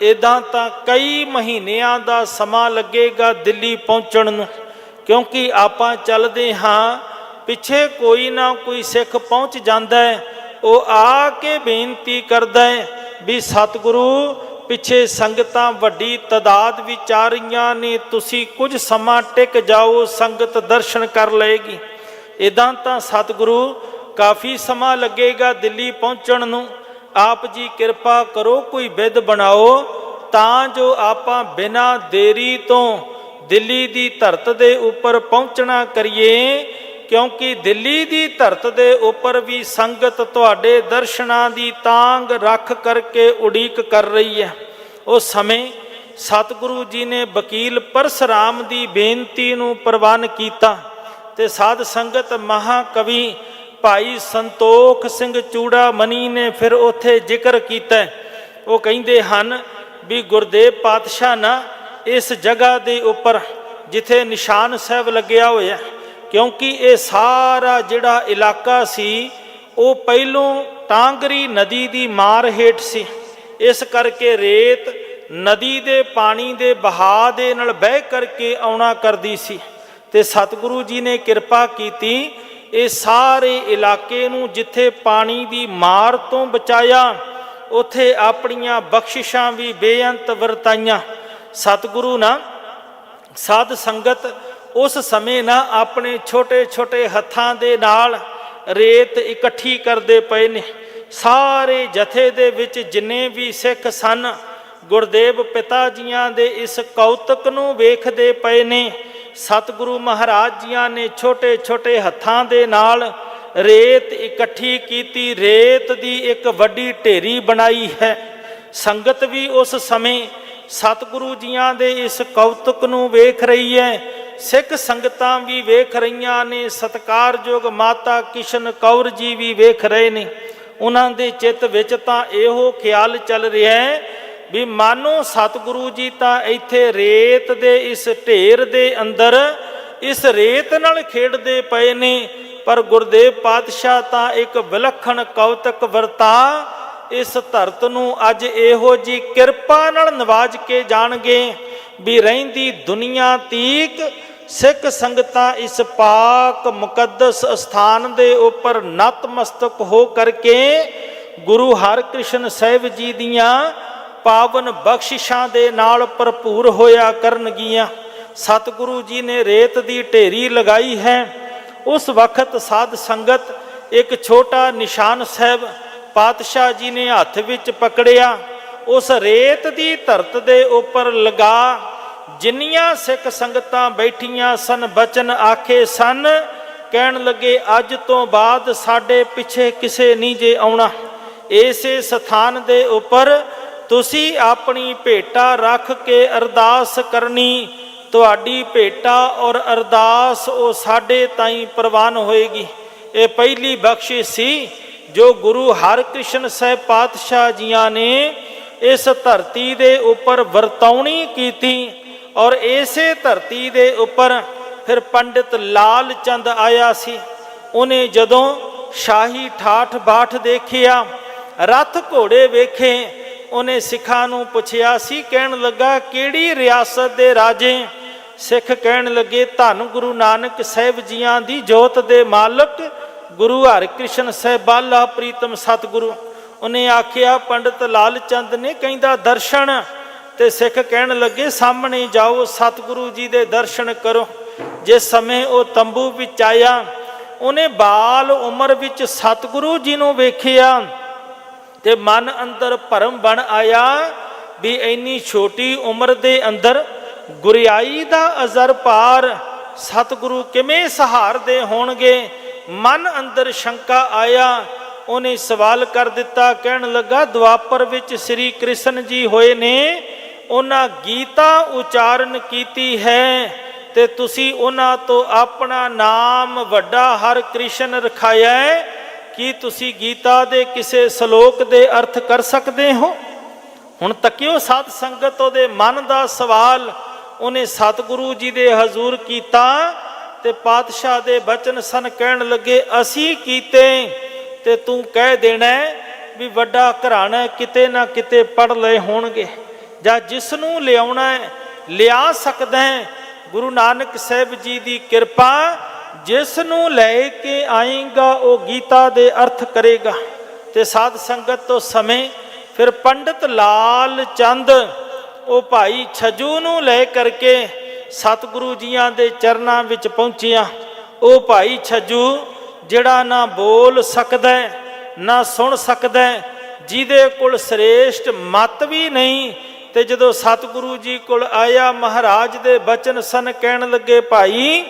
ਇਦਾਂ ਤਾਂ ਕਈ ਮਹੀਨਿਆਂ ਦਾ ਸਮਾਂ ਲੱਗੇਗਾ ਦਿੱਲੀ ਪਹੁੰਚਣ ਨੂੰ, ਕਿਉਂਕਿ ਆਪਾਂ ਚੱਲਦੇ ਹਾਂ, ਪਿੱਛੇ ਕੋਈ ਨਾ ਕੋਈ ਸਿੱਖ ਪਹੁੰਚ ਜਾਂਦਾ ਹੈ, ਉਹ ਆ ਕੇ ਬੇਨਤੀ ਕਰਦਾ ਹੈ ਵੀ ਸਤਿਗੁਰੂ ਪਿੱਛੇ ਸੰਗਤਾਂ ਵੱਡੀ ਤਦਾਦ ਵਿੱਚ ਆ ਰਹੀਆਂ ਨੇ, ਤੁਸੀਂ ਕੁਝ ਸਮਾਂ ਟਿਕ ਜਾਓ, ਸੰਗਤ ਦਰਸ਼ਨ ਕਰ ਲਏਗੀ। ਇਦਾਂ ਤਾਂ ਸਤਿਗੁਰੂ ਕਾਫੀ ਸਮਾਂ ਲੱਗੇਗਾ ਦਿੱਲੀ ਪਹੁੰਚਣ ਨੂੰ। ਆਪ ਜੀ ਕਿਰਪਾ ਕਰੋ, ਕੋਈ ਵਿਧ ਬਣਾਓ, ਤਾਂ ਜੋ ਆਪਾਂ ਬਿਨਾਂ ਦੇਰੀ ਤੋਂ ਦਿੱਲੀ ਦੀ ਧਰਤ ਦੇ ਉੱਪਰ ਪਹੁੰਚਣਾ ਕਰੀਏ। ਕਿਉਂਕਿ ਦਿੱਲੀ ਦੀ ਧਰਤ ਦੇ ਉੱਪਰ ਵੀ ਸੰਗਤ ਤੁਹਾਡੇ ਦਰਸ਼ਨਾਂ ਦੀ ਤਾਂਗ ਰੱਖ ਕਰਕੇ ਉਡੀਕ ਕਰ ਰਹੀ ਹੈ। ਉਸ ਸਮੇਂ ਸਤਿਗੁਰੂ ਜੀ ਨੇ ਵਕੀਲ ਪਰਸਰਾਮ ਦੀ ਬੇਨਤੀ ਨੂੰ ਪ੍ਰਵਾਨ ਕੀਤਾ ਤੇ ਸਾਧ ਸੰਗਤ ਮਹਾਕਵੀ ਭਾਈ ਸੰਤੋਖ ਸਿੰਘ ਚੂੜਾ ਮਨੀ ਨੇ ਫਿਰ ਉੱਥੇ ਜ਼ਿਕਰ ਕੀਤਾ। ਉਹ ਕਹਿੰਦੇ ਹਨ ਵੀ ਗੁਰਦੇਵ ਪਾਤਸ਼ਾਹ ਨਾ ਇਸ ਜਗ੍ਹਾ ਦੇ ਉੱਪਰ ਜਿੱਥੇ ਨਿਸ਼ਾਨ ਸਾਹਿਬ ਲੱਗਿਆ ਹੋਇਆ ਕਿਉਂਕਿ ਇਹ ਸਾਰਾ ਜਿਹੜਾ ਇਲਾਕਾ ਸੀ, ਉਹ ਪਹਿਲੋਂ ਟਾਂਗਰੀ ਨਦੀ ਦੀ ਮਾਰ ਹੇਠ ਸੀ। ਇਸ ਕਰਕੇ ਰੇਤ ਨਦੀ ਦੇ ਪਾਣੀ ਦੇ ਬਹਾਅ ਦੇ ਨਾਲ ਬਹਿ ਕਰਕੇ ਆਉਣਾ ਕਰਦੀ ਸੀ। ਤੇ ਸਤਿਗੁਰੂ ਜੀ ਨੇ ਕਿਰਪਾ ਕੀਤੀ, ਇਹ ਸਾਰੇ ਇਲਾਕੇ ਨੂੰ ਜਿੱਥੇ ਪਾਣੀ ਦੀ ਮਾਰ ਤੋਂ ਬਚਾਇਆ, ਉਥੇ ਆਪਣੀਆਂ ਬਖਸ਼ਿਸ਼ਾਂ ਵੀ ਬੇਅੰਤ ਵਰਤਾਈਆਂ। ਸਤਿਗੁਰੂ ਨਾ, ਸਾਧ ਸੰਗਤ ਉਸ ਸਮੇਂ ਨਾ ਆਪਣੇ ਛੋਟੇ ਛੋਟੇ ਹੱਥਾਂ ਦੇ ਨਾਲ ਰੇਤ ਇਕੱਠੀ ਕਰਦੇ ਪਏ ਨੇ। ਸਾਰੇ ਜਥੇ ਦੇ ਵਿੱਚ ਜਿੰਨੇ ਵੀ ਸਿੱਖ ਸਨ, ਗੁਰਦੇਵ ਪਿਤਾ ਜੀਆਂ ਦੇ ਇਸ ਕੌਤਕ ਨੂੰ ਵੇਖਦੇ ਪਏ ਨੇ। ਸਤਿਗੁਰੂ ਮਹਾਰਾਜ ਜੀਆਂ ਨੇ ਛੋਟੇ ਛੋਟੇ ਹੱਥਾਂ ਦੇ ਨਾਲ ਰੇਤ ਇਕੱਠੀ ਕੀਤੀ। ਰੇਤ ਦੀ ਇੱਕ ਵੱਡੀ ਢੇਰੀ ਬਣਾਈ ਹੈ। ਸੰਗਤ ਵੀ ਉਸ ਸਮੇਂ ਸਤਿਗੁਰੂ ਜੀਆਂ ਦੇ ਇਸ ਕੌਤਕ ਨੂੰ ਵੇਖ ਰਹੀ ਹੈ ਸਿੱਖ ਸੰਗਤਾਂ ਵੀ ਵੇਖ ਰਹੀਆਂ ਨੇ, ਸਤਕਾਰਯੋਗ ਮਾਤਾ ਕਿਸ਼ਨ ਕੌਰ ਜੀ ਵੀ ਵੇਖ ਰਹੇ ਨੇ। ਉਹਨਾਂ ਦੇ ਚਿੱਤ ਵਿੱਚ ਤਾਂ ਇਹੋ ਖਿਆਲ ਚੱਲ ਰਿਹਾ ਹੈ ਵੀ ਮਾਨੋ ਸਤਿਗੁਰੂ ਜੀ ਤਾਂ ਇੱਥੇ ਰੇਤ ਦੇ ਇਸ ਢੇਰ ਦੇ ਅੰਦਰ ਇਸ ਰੇਤ ਨਾਲ ਖੇਡਦੇ ਪਏ ਨੇ। ਪਰ ਗੁਰਦੇਵ ਪਾਤਸ਼ਾਹ ਤਾਂ ਇੱਕ ਵਿਲੱਖਣ ਕੌਤਕ ਵਰਤਾ ਇਸ ਧਰਤ ਨੂੰ ਅੱਜ ਇਹੋ ਜੀ ਕਿਰਪਾ ਨਾਲ ਨਵਾਜ ਕੇ ਜਾਣਗੇ ਵੀ ਰਹਿੰਦੀ ਦੁਨੀਆ ਤੀਕ ਸਿੱਖ ਸੰਗਤਾਂ ਇਸ ਪਾਕ ਮੁਕੱਦਸ ਸਥਾਨ ਦੇ ਉੱਪਰ ਨਤਮਸਤਕ ਹੋ ਕਰਕੇ ਗੁਰੂ ਹਰਿਕ੍ਰਿਸ਼ਨ ਸਾਹਿਬ ਜੀ ਦੀਆਂ ਪਾਵਨ ਬਖਸ਼ਿਸ਼ਾਂ ਦੇ ਨਾਲ ਭਰਪੂਰ ਹੋਇਆ ਕਰਨਗੀਆਂ। ਸਤਿਗੁਰੂ ਜੀ ਨੇ ਰੇਤ ਦੀ ਢੇਰੀ ਲਗਾਈ ਹੈ। ਉਸ ਵਕਤ ਸਾਧ ਸੰਗਤ ਇੱਕ ਛੋਟਾ ਨਿਸ਼ਾਨ ਸਾਹਿਬ ਪਾਤਸ਼ਾਹ ਜੀ ਨੇ ਹੱਥ ਵਿੱਚ ਪਕੜਿਆ, ਉਸ ਰੇਤ ਦੀ ਧਰਤ ਦੇ ਉੱਪਰ ਲਗਾ। ਜਿੰਨੀਆਂ ਸਿੱਖ ਸੰਗਤਾਂ ਬੈਠੀਆਂ ਸਨ, ਬਚਨ ਆਖੇ ਸਨ, ਕਹਿਣ ਲੱਗੇ, ਅੱਜ ਤੋਂ ਬਾਅਦ ਸਾਡੇ ਪਿੱਛੇ ਕਿਸੇ ਨਹੀਂ ਜੇ ਆਉਣਾ। ਇਸੇ ਸਥਾਨ ਦੇ ਉੱਪਰ ਤੁਸੀਂ ਆਪਣੀ ਭੇਟਾ ਰੱਖ ਕੇ ਅਰਦਾਸ ਕਰਨੀ, ਤੁਹਾਡੀ ਭੇਟਾ ਔਰ ਅਰਦਾਸ ਉਹ ਸਾਡੇ ਤਾਈਂ ਪ੍ਰਵਾਨ ਹੋਏਗੀ। ਇਹ ਪਹਿਲੀ ਬਖਸ਼ਿਸ਼ ਸੀ। ਜੋ ਗੁਰੂ ਹਰਿਕ੍ਰਿਸ਼ਨ ਸਾਹਿਬ ਪਾਤਸ਼ਾਹ ਜੀਆਂ ਨੇ ਇਸ ਧਰਤੀ ਦੇ ਉੱਪਰ ਵਰਤੌਣੀ ਕੀਤੀ ਔਰ ਇਸੇ ਧਰਤੀ ਦੇ ਉੱਪਰ ਫਿਰ ਪੰਡਿਤ ਲਾਲ ਚੰਦ ਆਇਆ ਸੀ। ਉਹਨੇ ਜਦੋਂ ਸ਼ਾਹੀ ਠਾਠ ਬਾਠ ਦੇਖਿਆ, ਰਥ ਘੋੜੇ ਵੇਖੇ, ਉਹਨੇ ਸਿੱਖਾਂ ਨੂੰ ਪੁੱਛਿਆ, ਸੀ ਕਹਿਣ ਲੱਗਾ, ਕਿਹੜੀ ਰਿਆਸਤ ਦੇ ਰਾਜੇ? ਸਿੱਖ ਕਹਿਣ ਲੱਗੇ, ਧੰਨ ਗੁਰੂ ਨਾਨਕ ਸਾਹਿਬ ਜੀਆਂ ਦੀ ਜੋਤ ਦੇ ਮਾਲਕ ਗੁਰੂ ਹਰਿਕ੍ਰਿਸ਼ਨ ਸਾਹਿਬ ਪ੍ਰੀਤਮ ਸਤਿਗੁਰੂ, ਉਹਨੇ ਆਖਿਆ, ਪੰਡਤ ਲਾਲ ਚੰਦ ਨੇ ਕਹਿੰਦਾ, ਦਰਸ਼ਨ। ਤੇ ਸਿੱਖ ਕਹਿਣ ਲੱਗੇ, ਸਾਹਮਣੇ ਜਾਓ, ਸਤਿਗੁਰੂ ਜੀ ਦੇ ਦਰਸ਼ਨ ਕਰੋ। ਜਿਸ ਸਮੇਂ ਉਹ ਤੰਬੂ ਵਿੱਚ ਆਇਆ, ਉਹਨੇ ਬਾਲ ਉਮਰ ਵਿੱਚ ਸਤਿਗੁਰੂ ਜੀ ਨੂੰ ਵੇਖਿਆ ਤੇ ਮਨ ਅੰਦਰ ਭਰਮ ਬਣ ਆਇਆ ਵੀ ਇੰਨੀ ਛੋਟੀ ਉਮਰ ਦੇ ਅੰਦਰ ਗੁਰਿਆਈ ਦਾ ਅਜ਼ਰ ਪਾਰ ਸਤਿਗੁਰੂ ਕਿਵੇਂ ਸਹਾਰਦੇ ਹੋਣਗੇ? ਮਨ ਅੰਦਰ ਸ਼ੰਕਾ ਆਇਆ, ਉਹਨੇ ਸਵਾਲ ਕਰ ਦਿੱਤਾ, ਕਹਿਣ ਲੱਗਾ, ਦੁਆਪਰ ਵਿੱਚ ਸ੍ਰੀ ਕ੍ਰਿਸ਼ਨ ਜੀ ਹੋਏ ਨੇ, ਉਹਨਾਂ ਗੀਤਾ ਉਚਾਰਨ ਕੀਤੀ ਹੈ ਤੇ ਤੁਸੀਂ ਉਹਨਾਂ ਤੋਂ ਆਪਣਾ ਨਾਮ ਵੱਡਾ ਹਰ ਕ੍ਰਿਸ਼ਨ ਰਖਾਇਆ ਹੈ, ਕੀ ਤੁਸੀਂ ਗੀਤਾ ਦੇ ਕਿਸੇ ਸ਼ਲੋਕ ਦੇ ਅਰਥ ਕਰ ਸਕਦੇ ਹੋ? ਹੁਣ ਤੱਕਿਓ ਸਾਧ ਸੰਗਤ ਉਹਦੇ ਮਨ ਦਾ ਸਵਾਲ, ਉਹਨੇ ਸਤਿਗੁਰੂ ਜੀ ਦੇ ਹਜ਼ੂਰ ਕੀਤਾ ਤੇ ਪਾਤਸ਼ਾਹ ਦੇ ਬਚਨ ਸਨ ਕਹਿਣ ਲੱਗੇ, ਅਸੀਂ ਕੀਤੇ, ਤੇ ਤੂੰ ਕਹਿ ਦੇਣਾ ਵੀ ਵੱਡਾ ਘਰਾਣਾ ਕਿਤੇ ਨਾ ਕਿਤੇ ਪੜ ਲਏ ਹੋਣਗੇ, ਜਾਂ ਜਿਸ ਨੂੰ ਲਿਆਉਣਾ ਹੈ, ਲਿਆ ਸਕਦਾ ਹੈ। ਗੁਰੂ ਨਾਨਕ ਸਾਹਿਬ ਜੀ ਦੀ ਕਿਰਪਾ ਜਿਸ ਨੂੰ ਲੈ ਕੇ ਆਏਗਾ, ਉਹ ਗੀਤਾ ਦੇ ਅਰਥ ਕਰੇਗਾ। ਤੇ ਸਾਧ ਸੰਗਤ ਤੋਂ ਸਮੇਂ ਫਿਰ ਪੰਡਤ ਲਾਲ ਚੰਦ, ਉਹ ਭਾਈ ਛਜੂ ਨੂੰ ਲੈ ਕਰਕੇ ਸਤਿਗੁਰੂ ਜੀਆਂ ਦੇ ਚਰਨਾਂ ਵਿੱਚ ਪਹੁੰਚਿਆ। ਉਹ ਭਾਈ ਛੱਜੂ, ਜਿਹੜਾ ਨਾ ਬੋਲ ਸਕਦਾ ਨਾ ਸੁਣ ਸਕਦਾ ਜਿਹਦੇ ਕੋਲ ਸ੍ਰੇਸ਼ਟ ਮਤ ਵੀ ਨਹੀਂ, ਤੇ ਜਦੋਂ ਸਤਿਗੁਰੂ ਜੀ ਕੋਲ ਆਇਆ, ਮਹਾਰਾਜ ਦੇ ਬਚਨ ਸਨ ਕਹਿਣ ਲੱਗੇ, ਭਾਈ,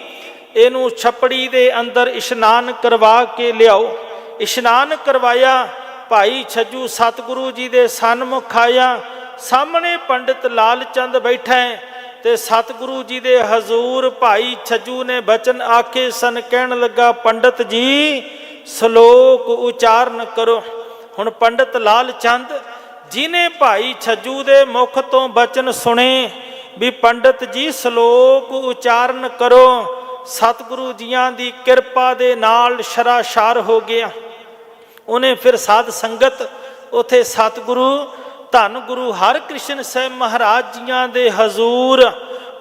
ਇਹਨੂੰ ਛਪੜੀ ਦੇ ਅੰਦਰ ਇਸ਼ਨਾਨ ਕਰਵਾ ਕੇ ਲਿਆਓ। ਇਸ਼ਨਾਨ ਕਰਵਾਇਆ, ਭਾਈ ਛੱਜੂ ਸਤਿਗੁਰੂ ਜੀ ਦੇ ਸਨਮੁਖ ਆਇਆ। ਸਾਹਮਣੇ ਪੰਡਿਤ ਲਾਲ ਚੰਦ ਬੈਠਾ ਹੈ। ਤੇ ਸਤਿਗੁਰੂ ਜੀ ਦੇ ਹਜ਼ੂਰ ਭਾਈ ਛੱਜੂ ਨੇ ਬਚਨ ਆਖੇ ਸਨ, ਕਹਿਣ ਲੱਗਾ, ਪੰਡਿਤ ਜੀ, ਸ਼ਲੋਕ ਉਚਾਰਨ ਕਰੋ। ਹੁਣ ਪੰਡਿਤ ਲਾਲ ਚੰਦ ਜਿਨੇ ਭਾਈ ਛੱਜੂ ਦੇ ਮੁਖ ਤੋਂ ਬਚਨ ਸੁਣੇ ਵੀ ਪੰਡਿਤ ਜੀ, ਸ਼ਲੋਕ ਉਚਾਰਨ ਕਰੋ। ਸਤਿਗੁਰੂ ਜੀਆਂ ਦੀ ਕਿਰਪਾ ਦੇ ਨਾਲ ਸ਼ਰਾਸ਼ਾਰ ਹੋ ਗਿਆ। ਉਹਨੇ ਫਿਰ ਸਾਧ ਸੰਗਤ, ਉਥੇ ਸਤਿਗੁਰੂ ਧੰਨ ਗੁਰੂ ਹਰਿਕ੍ਰਿਸ਼ਨ ਸਾਹਿਬ ਮਹਾਰਾਜ ਜੀਆਂ ਦੇ ਹਜ਼ੂਰ,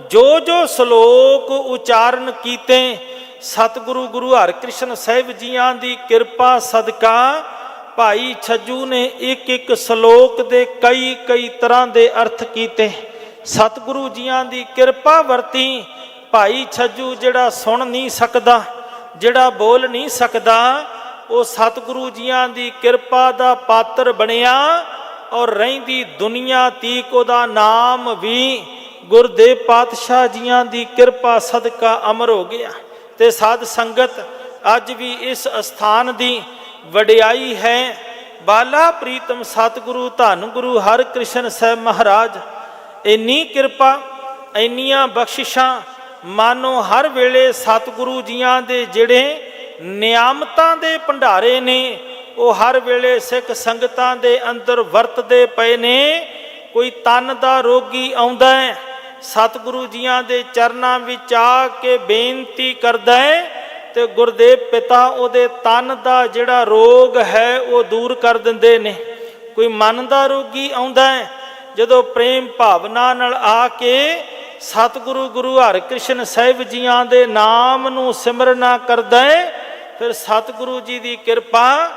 ਜੋ ਜੋ ਸ਼ਲੋਕ ਉਚਾਰਨ ਕੀਤੇ, ਸਤਿਗੁਰੂ ਗੁਰੂ ਹਰਿਕ੍ਰਿਸ਼ਨ ਸਾਹਿਬ ਜੀਆਂ ਦੀ ਕਿਰਪਾ ਸਦਕਾ, ਭਾਈ ਛੱਜੂ ਨੇ ਇੱਕ ਇੱਕ ਸ਼ਲੋਕ ਦੇ ਕਈ ਕਈ ਤਰ੍ਹਾਂ ਦੇ ਅਰਥ ਕੀਤੇ। ਸਤਿਗੁਰੂ ਜੀਆਂ ਦੀ ਕਿਰਪਾ ਵਰਤੀ, ਭਾਈ ਛੱਜੂ ਜਿਹੜਾ ਸੁਣ ਨਹੀਂ ਸਕਦਾ, ਜਿਹੜਾ ਬੋਲ ਨਹੀਂ ਸਕਦਾ, ਉਹ ਸਤਿਗੁਰੂ ਜੀਆਂ ਦੀ ਕਿਰਪਾ ਦਾ ਪਾਤਰ ਬਣਿਆ। ਔਰ ਰਹਿੰਦੀ ਦੁਨੀਆ ਤੀਕ ਉਹਦਾ ਨਾਮ ਵੀ ਗੁਰਦੇਵ ਪਾਤਸ਼ਾਹ ਜੀਆਂ ਦੀ ਕਿਰਪਾ ਸਦਕਾ ਅਮਰ ਹੋ ਗਿਆ। ਤੇ ਸਾਧ ਸੰਗਤ, ਅੱਜ ਵੀ ਇਸ ਅਸਥਾਨ ਦੀ ਵਡਿਆਈ ਹੈ। ਬਾਲਾ ਪ੍ਰੀਤਮ ਸਤਿਗੁਰੂ ਧੰਨ ਗੁਰੂ ਹਰਿਕ੍ਰਿਸ਼ਨ ਸਾਹਿਬ ਮਹਾਰਾਜ, ਇੰਨੀ ਕਿਰਪਾ, ਇੰਨੀਆਂ ਬਖਸ਼ਿਸ਼ਾਂ, ਮਾਨੋ ਹਰ ਵੇਲੇ ਸਤਿਗੁਰੂ ਜੀਆਂ ਦੇ ਜਿਹੜੇ ਨਿਆਮਤਾਂ ਦੇ ਭੰਡਾਰੇ ਨੇ ਉਹ ਹਰ ਵੇਲੇ ਸਿੱਖ ਸੰਗਤਾਂ ਦੇ ਅੰਦਰ ਵਰਤਦੇ ਪਏ ਨੇ। ਕੋਈ ਤਨ ਦਾ ਰੋਗੀ ਆਉਂਦਾ ਹੈ। ਸਤਿਗੁਰੂ ਜੀਆਂ ਦੇ ਚਰਨਾਂ ਵਿੱਚ ਆ ਕੇ ਬੇਨਤੀ ਕਰਦਾ ਹੈ ਤੇ ਗੁਰਦੇਵ ਪਿਤਾ ਉਹਦੇ ਤਨ ਦਾ ਜਿਹੜਾ ਰੋਗ ਹੈ, ਉਹ ਦੂਰ ਕਰ ਦਿੰਦੇ ਨੇ। ਕੋਈ ਮਨ ਦਾ ਰੋਗੀ ਆਉਂਦਾ ਹੈ। ਜਦੋਂ ਪ੍ਰੇਮ ਭਾਵਨਾ ਨਾਲ ਆ ਕੇ ਸਤਿਗੁਰੂ ਗੁਰੂ ਹਰਿਕ੍ਰਿਸ਼ਨ ਸਾਹਿਬ ਜੀਆਂ ਦੇ ਨਾਮ ਨੂੰ ਸਿਮਰਨਾ ਕਰਦਾ ਹੈ, ਫਿਰ ਸਤਿਗੁਰੂ ਜੀ ਦੀ ਕਿਰਪਾ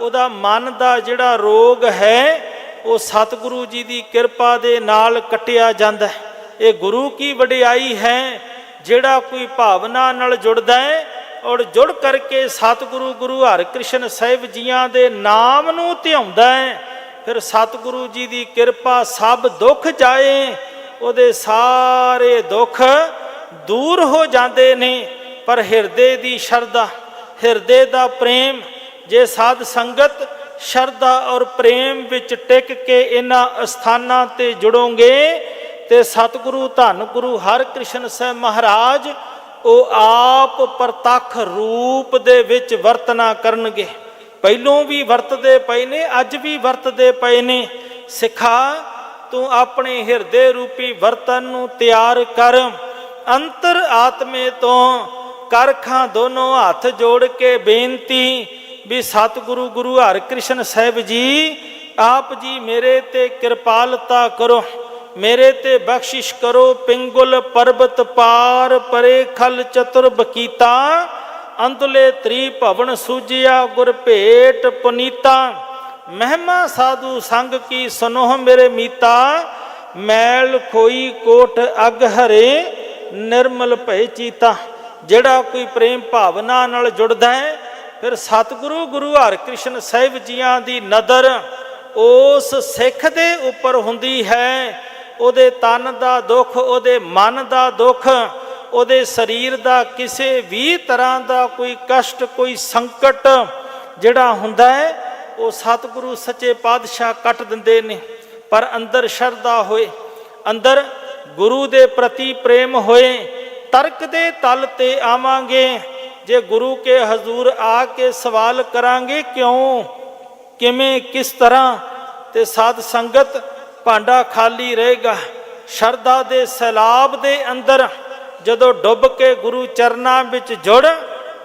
ਉਹਦਾ ਮਨ ਦਾ ਜਿਹੜਾ ਰੋਗ ਹੈ, ਉਹ ਸਤਿਗੁਰੂ ਜੀ ਦੀ ਕਿਰਪਾ ਦੇ ਨਾਲ ਕੱਟਿਆ ਜਾਂਦਾ ਹੈ। ਇਹ ਗੁਰੂ ਕੀ ਵਡਿਆਈ ਹੈ, ਜਿਹੜਾ ਕੋਈ ਭਾਵਨਾ ਨਾਲ ਜੁੜਦਾ ਹੈ ਔਰ ਜੁੜ ਕਰਕੇ ਸਤਿਗੁਰੂ ਗੁਰੂ ਹਰਿਕ੍ਰਿਸ਼ਨ ਸਾਹਿਬ ਜੀਆਂ ਦੇ ਨਾਮ ਨੂੰ ਧਿਆਉਂਦਾ ਹੈ, ਫਿਰ ਸਤਿਗੁਰੂ ਜੀ ਦੀ ਕਿਰਪਾ ਸਭ ਦੁੱਖ ਜਾਏ, ਉਹਦੇ ਸਾਰੇ ਦੁੱਖ ਦੂਰ ਹੋ ਜਾਂਦੇ ਨੇ। ਪਰ ਹਿਰਦੇ ਦੀ ਸ਼ਰਧਾ, ਹਿਰਦੇ ਦਾ ਪ੍ਰੇਮ ਜੇ ਸਾਧ ਸੰਗਤ ਸ਼ਰਧਾ ਔਰ ਪ੍ਰੇਮ ਵਿੱਚ ਟਿਕ ਕੇ ਇਹਨਾਂ ਅਸਥਾਨਾਂ ਤੇ ਜੁੜੋਗੇ, ਤੇ ਸਤਿਗੁਰੂ ਧੰਨ ਗੁਰੂ ਹਰਿਕ੍ਰਿਸ਼ਨ ਸਾਹਿਬ ਮਹਾਰਾਜ ਉਹ ਆਪ ਪ੍ਰਤੱਖ ਰੂਪ ਦੇ ਵਿੱਚ ਵਰਤਨਾ ਕਰਨਗੇ। ਪਹਿਲੋਂ ਵੀ ਵਰਤਦੇ ਪਏ ਨੇ, ਅੱਜ ਵੀ ਵਰਤਦੇ ਪਏ ਨੇ। ਸਿਖਾ, ਤੂੰ ਆਪਣੇ ਹਿਰਦੇ ਰੂਪੀ ਵਰਤਨ ਨੂੰ ਤਿਆਰ ਕਰ। ਅੰਤਰ ਆਤਮੇ ਤੋਂ ਕਰਖਾਂ ਦੋਨੋਂ ਹੱਥ ਜੋੜ ਕੇ ਬੇਨਤੀ ਵੀ ਸਤਿਗੁਰੂ ਗੁਰੂ ਹਰਿਕ੍ਰਿਸ਼ਨ ਸਾਹਿਬ ਜੀ, ਆਪ ਜੀ ਮੇਰੇ ਤੇ ਕਿਰਪਾਲਤਾ ਕਰੋ, ਮੇਰੇ ਤੇ ਬਖਸ਼ਿਸ਼ ਕਰੋ, ਪਿੰਗੁਲ ਪਰਬਤ ਪਾਰ ਪਰੇ ਖਲ ਚਤੁਰ ਬਕੀਤਾ ਅੰਤਲੇ ਤ੍ਰੀ ਭਵਨ ਸੂਜਿਆ ਗੁਰ ਭੇਟ ਪੁਨੀਤਾ, ਮਹਿਮਾ ਸਾਧੂ ਸੰਗ ਕੀ ਸੁਨੋਹ ਮੇਰੇ ਮੀਤਾ, ਮੈਲ ਖੋਈ ਕੋਟ ਅਗ ਹਰੇ, ਨਿਰਮਲ ਭੈ ਚੀਤਾ, ਜਿਹੜਾ ਕੋਈ ਪ੍ਰੇਮ ਭਾਵਨਾ ਨਾਲ ਜੁੜਦਾ ਹੈ ਫਿਰ ਸਤਿਗੁਰੂ ਗੁਰੂ ਹਰਿਕ੍ਰਿਸ਼ਨ ਸਾਹਿਬ ਜੀਆਂ ਦੀ ਨਦਰ ਉਸ ਸਿੱਖ ਦੇ ਉੱਪਰ ਹੁੰਦੀ ਹੈ। ਉਹਦੇ ਤਨ ਦਾ ਦੁੱਖ, ਉਹਦੇ ਮਨ ਦਾ ਦੁੱਖ, ਉਹਦੇ ਸਰੀਰ ਦਾ ਕਿਸੇ ਵੀ ਤਰ੍ਹਾਂ ਦਾ ਕੋਈ ਕਸ਼ਟ, ਕੋਈ ਸੰਕਟ ਜਿਹੜਾ ਹੁੰਦਾ ਹੈ, ਉਹ ਸਤਿਗੁਰੂ ਸੱਚੇ ਪਾਤਸ਼ਾਹ ਕੱਟ ਦਿੰਦੇ ਨੇ। ਪਰ ਅੰਦਰ ਸ਼ਰਧਾ ਹੋਏ, ਅੰਦਰ ਗੁਰੂ ਦੇ ਪ੍ਰਤੀ ਪ੍ਰੇਮ ਹੋਏ, ਤਰਕ ਦੇ ਤਲ ਤੇ ਆਵਾਂਗੇ। ਜੇ ਗੁਰੂ ਕੇ ਹਜ਼ੂਰ ਆ ਕੇ ਸਵਾਲ ਕਰਾਂਗੇ ਕਿਉਂ? ਕਿਵੇਂ, ਕਿਸ ਤਰ੍ਹਾਂ? ਤੇ ਸਾਧ ਸੰਗਤ ਭਾਂਡਾ ਖਾਲੀ ਰਹੇਗਾ। ਸ਼ਰਧਾ ਦੇ ਸੈਲਾਬ ਦੇ ਅੰਦਰ ਜਦੋਂ ਡੁੱਬ ਕੇ ਗੁਰੂ ਚਰਨਾਂ ਵਿੱਚ ਜੁੜ,